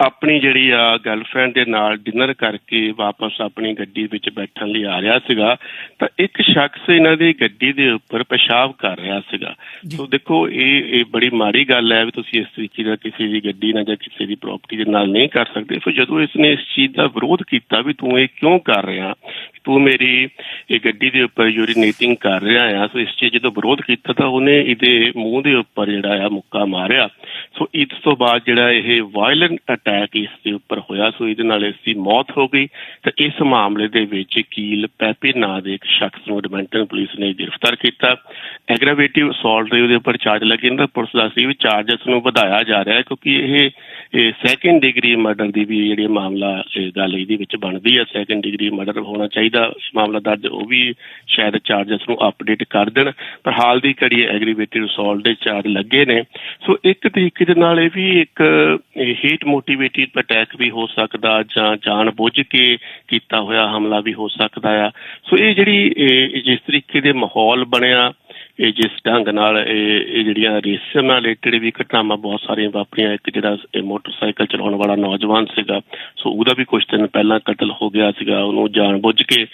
ਆਪਣੀ ਜਿਹੜੀ ਆ ਗਰਲਫ੍ਰੈਂਡ ਦੇ ਨਾਲ ਡਿਨਰ ਕਰਕੇ ਵਾਪਸ ਆਪਣੀ ਗੱਡੀ ਵਿੱਚ ਬੈਠਣ ਲਈ ਆ ਰਿਹਾ ਸੀਗਾ ਤਾਂ ਇੱਕ ਸ਼ਖਸ ਇਹਨਾਂ ਦੀ ਗੱਡੀ ਦੇ ਉੱਪਰ ਪਿਸ਼ਾਬ ਕਰ ਰਿਹਾ ਸੀਗਾ। ਸੋ ਦੇਖੋ ਇਹ ਇਹ ਬੜੀ ਮਾੜੀ ਗੱਲ ਹੈ ਵੀ ਤੁਸੀਂ ਇਸ ਤਰੀਕੇ ਨਾਲ ਕਿਸੇ ਦੀ ਗੱਡੀ ਨਾਲ ਜਾਂ ਕਿਸੇ ਦੀ ਪ੍ਰਾਪਰਟੀ ਦੇ ਨਾਲ ਨਹੀਂ ਕਰ ਸਕਦੇ। ਫਿਰ ਜਦੋਂ ਇਸ ਨੇ ਇਸ ਚੀਜ਼ ਦਾ ਵਿਰੋਧ ਕੀਤਾ ਵੀ ਤੂੰ ਇਹ ਕਿਉਂ ਕਰ ਰਿਹਾ ਤੂੰ ਮੇਰੀ ਇਹ ਗੱਡੀ ਦੇ ਉੱਪਰ ਯੂਰੀਨੇਟਿੰਗ ਕਰ ਰਿਹਾ ਆ ਸੋ ਇਸ ਚੀਜ਼ ਜਦੋਂ ਵਿਰੋਧ ਕੀਤਾ ਤਾਂ ਉਹਨੇ ਇਹਦੇ ਮੂੰਹ ਦੇ ਉੱਪਰ ਜਿਹੜਾ ਆ ਮੁੱਕਾ ਮਾਰਿਆ। ਸੋ ਇਸ ਤੋਂ ਬਾਅਦ ਜਿਹੜਾ ਇਹ ਵਾਇਲੈਂਟ ਅਟੈਕ ਇਸ ਦੇ ਉੱਪਰ ਹੋਇਆ ਸੋ ਇਹਦੇ ਨਾਲ ਇਸ ਦੀ ਮੌਤ ਹੋ ਗਈ। ਤੇ ਇਸ ਮਾਮਲੇ ਦੇ ਵਿੱਚ ਕੀਲ ਪੈਪੇ ਨਾਂ ਦੇ ਇੱਕ ਸ਼ਖਸ ਨੂੰ ਐਡਮਿੰਟਨ ਪੁਲਿਸ ਨੇ ਗ੍ਰਿਫਤਾਰ ਕੀਤਾ। ਐਗਰਾਵੇਟਿਵ ਅਸੌਲਟ ਦੇ ਉਹਦੇ ਉੱਪਰ ਚਾਰਜ ਲੱਗੇ ਨੇ ਪੁਲਿਸ ਦਾ ਸੀ ਵੀ ਚਾਰਜਸ ਨੂੰ ਵਧਾਇਆ ਜਾ ਰਿਹਾ ਹੈ ਕਿਉਂਕਿ ਇਹ ਸੈਕੰਡ ਡਿਗਰੀ ਮਰਡਰ ਦੀ ਵੀ ਜਿਹੜੀ ਮਾਮਲਾ ਗੱਲ ਇਹਦੇ ਵਿੱਚ ਬਣਦੀ ਹੈ। ਸੈਕੰਡ ਡਿਗਰੀ ਮਰਡਰ ਹੋਣਾ ਚਾਹੀਦਾ ਮਾਮਲਾ ਦਰਜ, ਉਹ ਵੀ ਸ਼ਾਇਦ ਚਾਰਜਸ ਨੂੰ ਅਪਡੇਟ ਕਰ ਦੇਣ। ਪਰ ਹਾਲ ਦੀ ਘੜੀ ਐਗਰੀਵੇਟਿਡ ਅਸੌਲਟ ਦੇ ਚਾਰਜ ਲੱਗੇ ਨੇ। ਸੋ ਇੱਕ ਤਰੀਕੇ ਦੇ ਨਾਲ ਇਹ ਵੀ ਇੱਕ ਹੀਟ ਮੋਟੀਵੇਟਿਡ ਅਟੈਕ ਵੀ ਹੋ ਸਕਦਾ ਜਾਂ ਜਾਣ ਬੁੱਝ ਕੇ ਕੀਤਾ ਹੋਇਆ ਹਮਲਾ ਵੀ ਹੋ ਸਕਦਾ ਆ। ਸੋ ਇਹ ਜਿਹੜੀ ਜਿਸ ਤਰੀਕੇ ਦੇ ਮਾਹੌਲ ਬਣਿਆ ਇਹ ਜਿਸ ਢੰਗ ਨਾਲ ਇਹ ਜਿਹੜੀਆਂ ਰੇਸਾਂ ਨਾਲ ਰਿਲੇਟਡ ਵੀ ਘਟਨਾਵਾਂ ਬਹੁਤ ਸਾਰੀਆਂ ਵਾਪਰੀਆਂ ਇੱਕ ਜਿਹੜਾ ਇਹ ਮੋਟਰਸਾਈਕਲ ਚਲਾਉਣ ਵਾਲਾ ਨੌਜਵਾਨ ਸੀਗਾ ਸੋ ਉਹਦਾ ਵੀ ਕੁਝ ਦਿਨ ਪਹਿਲਾਂ ਕਤਲ ਹੋ ਗਿਆ ਸੀਗਾ ਉਹਨੂੰ ਜਾਣਬੁੱਝ ਕੇ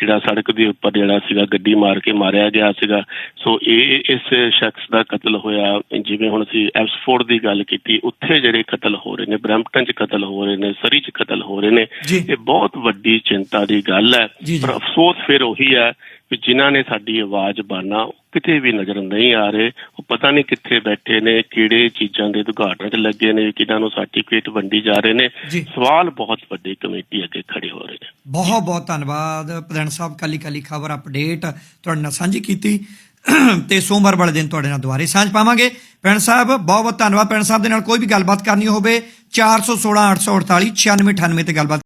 ਜਿਹੜਾ ਸੜਕ ਦੇ ਉੱਪਰ ਜਿਹੜਾ ਸੀਗਾ ਗੱਡੀ ਮਾਰ ਕੇ ਮਾਰਿਆ ਗਿਆ ਸੀਗਾ ਸੋ ਇਹ ਇਸ ਸ਼ਖਸ ਦਾ ਕਤਲ ਹੋਇਆ ਜਿਵੇਂ ਹੁਣ ਅਸੀਂ ਐਪਸਫੋਰਡ ਦੀ ਗੱਲ ਕੀਤੀ ਉੱਥੇ ਜਿਹੜੇ ਕਤਲ ਹੋ ਰਹੇ ਨੇ ਬ੍ਰੈਂਪਟਨ 'ਚ ਕਤਲ ਹੋ ਰਹੇ ਨੇ ਸਰੀ 'ਚ ਕਤਲ ਹੋ ਰਹੇ ਨੇ। ਇਹ ਬਹੁਤ ਵੱਡੀ ਚਿੰਤਾ ਦੀ ਗੱਲ ਹੈ। ਪਰ ਅਫਸੋਸ ਫਿਰ ਉਹੀ ਹੈ ਕਿ ਜਿਨ੍ਹਾਂ ਨੇ ਸਾਡੀ ਆਵਾਜ਼ ਬਾਨਾ ਉਹ ਕਿਤੇ ਵੀ ਨਜ਼ਰ ਨਹੀਂ ਆ ਰਹੇ। ਉਹ ਪਤਾ ਨਹੀਂ ਕਿੱਥੇ ਬੈਠੇ ਨੇ ਕਿਹੜੇ ਚੀਜ਼ਾਂ ਦੇ ਉਦਘਾਟਨ 'ਚ ਲੱਗੇ ਨੇ ਕਿਹਨਾਂ ਨੂੰ ਸਰਟੀਫਿਕੇਟ ਵੰਡੀ ਜਾ ਰਹੇ ਨੇ। ਸਵਾਲ ਬਹੁਤ ਵੱਡੀ ਕਮੇਟੀ ਅੱਗੇ ਖੜੇ ਹੋ ਰਹੇ ਨੇ। ਬਹੁਤ ਬਹੁਤ ਧੰਨਵਾਦ। ਪ੍ਰਧਾਨ ਸਾਹਿਬ ਕੱਲੀ ਕੱਲੀ ਖਬਰ ਅਪਡੇਟ ਤੁਹਾਡੇ ਨਾਲ ਸਾਂਝੀ ਕੀਤੀ ਤੇ ਸੋਮਵਾਰ ਵਾਲੇ ਦਿਨ ਤੁਹਾਡੇ ਨਾਲ ਦੁਬਾਰੇ ਸਾਂਝ ਪਾਵਾਂਗੇ। ਪੈਣ ਸਾਹਿਬ ਬਹੁਤ ਬਹੁਤ ਧੰਨਵਾਦ। ਪੈਣ ਸਾਹਿਬ ਦੇ ਨਾਲ ਕੋਈ ਵੀ ਗੱਲਬਾਤ ਕਰਨੀ ਹੋਵੇ 416 848 9698 ਤੇ ਗੱਲਬਾਤ